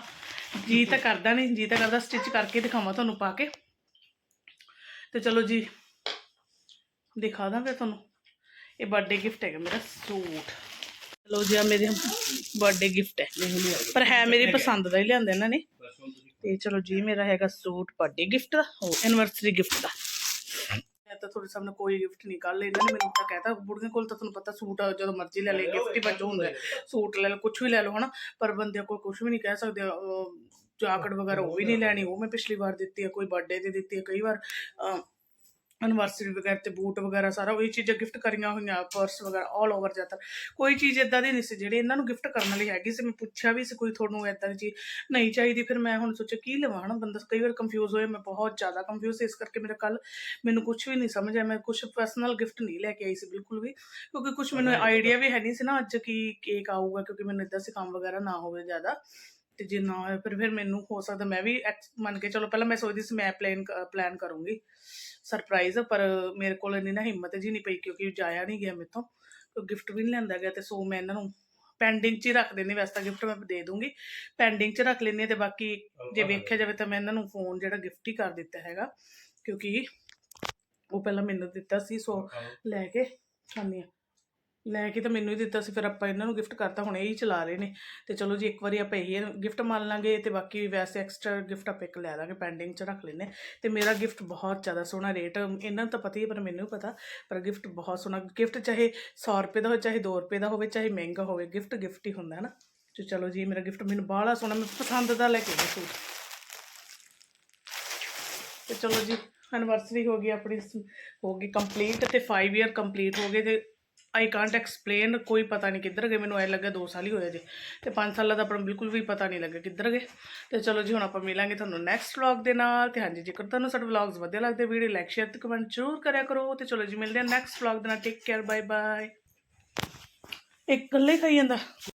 Speaker 1: ਜੀ ਤਾਂ ਕਰਦਾ ਨਹੀਂ, ਜੀ ਤਾਂ ਕਰਦਾ ਸਟਿਚ ਕਰਕੇ ਦਿਖਾਵਾਂ ਤੁਹਾਨੂੰ ਪਾ ਕੇ। ਤੇ ਚਲੋ ਜੀ, ਦਿਖਾ ਦਾਂ ਫਿਰ ਤੁਹਾਨੂੰ। ਇਹ ਬਰਥਡੇ ਗਿਫਟ ਹੈਗਾ ਮੇਰਾ ਸੂਟ। ਚਲੋ ਜੀ ਆ ਮੇਰੇ ਬਰਥਡੇ ਗਿਫਟ ਹੈ। ਪਰ ਹੈ ਮੇਰੀ ਪਸੰਦ ਦਾ ਹੀ ਲਿਆਂਦਾ ਇਹਨਾਂ ਨੇ। ਤੇ ਚਲੋ ਜੀ, ਮੇਰਾ ਹੈਗਾ ਸੂਟ ਬਰਥਡੇ ਗਿਫਟ ਦਾ, ਉਹ ਐਨਵਰਸਰੀ ਗਿਫਟ ਦਾ। ਮੈਂ ਤਾਂ ਤੁਹਾਡੇ ਸਾਹਮਣੇ ਕੋਈ ਗਿਫਟ ਨਹੀਂ ਕੱਲ ਇਹਨਾਂ ਨੇ ਮੈਨੂੰ ਤਾਂ ਕਹਿਤਾ, ਬੁੜੀਆਂ ਕੋਲ ਤਾਂ ਤੁਹਾਨੂੰ ਪਤਾ ਸੂਟ ਜਦੋਂ ਮਰਜ਼ੀ ਲੈ ਲੈ ਗਿਫਟ ਹੀ ਵਜੋਂ ਹੁੰਦਾ ਸੂਟ ਲੈ ਲਓ ਕੁਝ ਵੀ ਲੈ ਲਓ, ਹਨਾ। ਪਰ ਬੰਦਿਆਂ ਕੋਲ ਕੁਝ ਵੀ ਨਹੀਂ ਕਹਿ ਸਕਦੇ ਜਾਕਟ ਵਗੈਰਾ ਉਹ ਵੀ ਨਹੀਂ ਲੈਣੀ, ਉਹ ਮੈਂ ਪਿਛਲੀ ਵਾਰ ਦਿੱਤੀ ਹੈ ਕੋਈ ਬਰਥਡੇ ਤੇ ਦਿੱਤੀ ਹੈ ਕਈ ਵਾਰ ਐਨਵਰਸਰੀ ਵਗੈਰਾ ਤੇ ਬੂਟ ਵਗੈਰਾ ਸਾਰਾ ਉਹੀ ਚੀਜ਼ਾਂ ਗਿਫਟ ਕਰੀਆਂ ਹੋਈਆਂ ਪਰਸ ਵਗੈਰਾ ਆਲ ਓਵਰ ਜ਼ਿਆਦਾ ਕੋਈ ਚੀਜ਼ ਇਦਾਂ ਦੀ ਨਹੀਂ ਸੀ ਜਿਹੜੀ ਇਹਨਾਂ ਨੂੰ ਗਿਫਟ ਕਰਨ ਵਾਲੀ ਹੈਗੀ ਸੀ ਮੈਂ ਪੁੱਛਿਆ ਵੀ ਸੀ ਕੋਈ ਤੁਹਾਨੂੰ ਇਦਾਂ ਦੀ ਚੀਜ਼ ਨਹੀਂ ਚਾਹੀਦੀ ਫਿਰ ਮੈਂ ਹੁਣ ਸੋਚਿਆ ਕੀ ਲਵਾਂ ਹਨਾ ਬੰਦਾ ਕਈ ਵਾਰ ਕੰਫਿਊਜ਼ ਹੋਇਆ ਮੈਂ ਬਹੁਤ ਜ਼ਿਆਦਾ ਕੰਫਿਊਜ਼ ਸੀ ਇਸ ਕਰਕੇ ਮੇਰਾ ਕੱਲ ਮੈਨੂੰ ਕੁਝ ਵੀ ਨਹੀਂ ਸਮਝ ਆਇਆ ਮੈਂ ਕੁਝ ਪਰਸਨਲ ਗਿਫਟ ਨਹੀਂ ਲੈ ਕੇ ਆਈ ਸੀ ਬਿਲਕੁਲ ਵੀ ਕਿਉਂਕਿ ਕੁਝ ਮੈਨੂੰ ਆਈਡੀਆ ਵੀ ਹੈ ਨਹੀਂ ਸੀ ਨਾ ਅੱਜ ਕੀ ਕੇਕ ਆਊਗਾ ਕਿਉਂਕਿ ਮੈਨੂੰ ਇਦਾਂ ਸੀ ਕੰਮ ਵਗੈਰਾ ਨਾ ਹੋਵੇ ਜ਼ਿਆਦਾ। ਤੇ ਜੇ ਨਾ ਹੋਏ ਫਿਰ ਫਿਰ ਮੈਨੂੰ ਹੋ ਸਕਦਾ ਮੈਂ ਵੀ ਮੰਨ ਕੇ ਚਲੋ ਪਹਿਲਾਂ ਮੈਂ ਸੋਚਦੀ ਸੀ ਮੈਂ ਪਲਾਨ ਪਲਾਨ ਕਰੂੰਗੀ। ਸਰਪ੍ਰਾਈਜ਼ ਪਰ ਮੇਰੇ ਕੋਲ ਇੰਨੀ ਨਾ ਹਿੰਮਤ ਜੀ ਨਹੀਂ ਪਈ ਕਿਉਂਕਿ ਜਾਇਆ ਨਹੀਂ ਗਿਆ ਮੇਥੋਂ ਕੋਈ ਗਿਫਟ ਵੀ ਨਹੀਂ ਲੈਂਦਾ ਗਿਆ ਤੇ ਸੋ ਮੈਂ ਇਹਨਾਂ ਨੂੰ ਪੈਂਡਿੰਗ 'ਚ ਹੀ ਰੱਖ ਦਿੰਦੀ ਵੈਸੇ ਤਾਂ ਗਿਫਟ ਮੈਂ ਦੇ ਦੂੰਗੀ। ਪੈਂਡਿੰਗ 'ਚ ਰੱਖ ਲੈਂਦੀ ਹਾਂ ਤੇ ਬਾਕੀ ਜੇ ਵੇਖਿਆ ਜਾਵੇ ਤਾਂ ਮੈਂ ਇਹਨਾਂ ਨੂੰ ਫੋਨ ਜਿਹੜਾ ਗਿਫਟ ਹੀ ਕਰ ਦਿੱਤਾ ਹੈਗਾ ਕਿਉਂਕਿ ਉਹ ਪਹਿਲਾਂ ਮੈਨੂੰ ਦਿੱਤਾ ਸੀ ਸੋ ਲੈ ਕੇ ਖਾਂਦੀ ਹਾਂ। ਲੈ ਕੇ ਤਾਂ ਮੈਨੂੰ ਹੀ ਦਿੱਤਾ ਸੀ, ਫਿਰ ਆਪਾਂ ਇਹਨਾਂ ਨੂੰ ਗਿਫਟ ਕਰਤਾ, ਹੁਣ ਇਹ ਹੀ ਚਲਾ ਰਹੇ ਨੇ। ਤੇ ਚਲੋ ਜੀ, ਇੱਕ ਵਾਰੀ ਆਪਾਂ ਇਹ ਗਿਫਟ ਮੰਨ ਲਾਂਗੇ ਤੇ ਬਾਕੀ ਵੈਸੇ ਐਕਸਟਰਾ ਗਿਫਟ ਆਪਾਂ ਇੱਕ ਲੈ ਲਾਂਗੇ ਪੈਂਡਿੰਗ 'ਚ ਰੱਖ ਲੈਨੇ ਤੇ ਮੇਰਾ ਗਿਫਟ ਬਹੁਤ ਜ਼ਿਆਦਾ ਸੋਹਣਾ ਰੇਟ ਇਹਨਾਂ ਨੂੰ ਤਾਂ ਪਤਾ ਹੀ ਪਰ ਮੈਨੂੰ ਵੀ ਪਤਾ, ਪਰ ਗਿਫਟ ਬਹੁਤ ਸੋਹਣਾ ਗਿਫਟ ਚਾਹੇ 100 ਰੁਪਏ ਦਾ ਹੋਵੇ, ਚਾਹੇ 2 ਰੁਪਏ ਦਾ ਹੋਵੇ, ਚਾਹੇ ਮਹਿੰਗਾ ਹੋਵੇ ਗਿਫਟ ਗਿਫਟ ਹੀ ਹੁੰਦਾ ਹੈ ਨਾ ਤੇ ਚਲੋ ਜੀ, ਮੇਰਾ ਗਿਫਟ ਮੈਨੂੰ ਬਾਹਲਾ ਸੋਹਣਾ ਮੈਂ ਪਸੰਦ ਦਾ ਲੈ ਕੇ ਆਈ ਸੂਟ। ਤੇ ਚਲੋ ਜੀ ਐਨਵਰਸਰੀ ਹੋ ਗਈ ਆਪਣੀ, ਹੋ ਗਈ ਕੰਪਲੀਟ ਤੇ 5 ਇਅਰ ਕੰਪਲੀਟ ਹੋ ਗਏ ਤੇ ਆਈ ਕਾਂਟ ਐਕਸਪਲੇਨ ਕੋਈ ਪਤਾ ਨਹੀਂ ਕਿੱਧਰ ਗਏ, ਮੈਨੂੰ ਐ ਲੱਗਾ 2 ਸਾਲ ਹੀ ਹੋਏ ਜੇ ਤੇ 5 ਸਾਲਾਂ ਦਾ ਆਪਣਾ ਬਿਲਕੁਲ ਵੀ ਪਤਾ ਨਹੀਂ ਲੱਗਾ ਕਿੱਧਰ ਗਏ। ਤੇ ਚਲੋ ਜੀ, ਹੁਣ ਆਪਾਂ ਮਿਲਾਂਗੇ ਤੁਹਾਨੂੰ ਨੈਕਸਟ ਵਲੌਗ ਦੇ ਨਾਲ। ਤੇ ਹਾਂਜੀ, ਜੇਕਰ ਤੁਹਾਨੂੰ ਸਾਡੇ ਵਲੌਗਸ ਵਧੀਆ ਲੱਗਦੇ, ਵੀਡੀਓ ਲਾਈਕ ਸ਼ੇਅਰ ਤੇ ਕਮੈਂਟ ਜ਼ਰੂਰ ਕਰਿਆ ਕਰੋ। ਤੇ ਚਲੋ ਜੀ, ਮਿਲਦੇ ਹਾਂ ਨੈਕਸਟ ਵਲੌਗ ਦੇ ਨਾਲ। ਟੇਕ ਕੇਅਰ ਬਾਏ ਬਾਏ ਇੱਕ ਇਕੱਲੇ ਖਾਈ ਜਾਂਦਾ।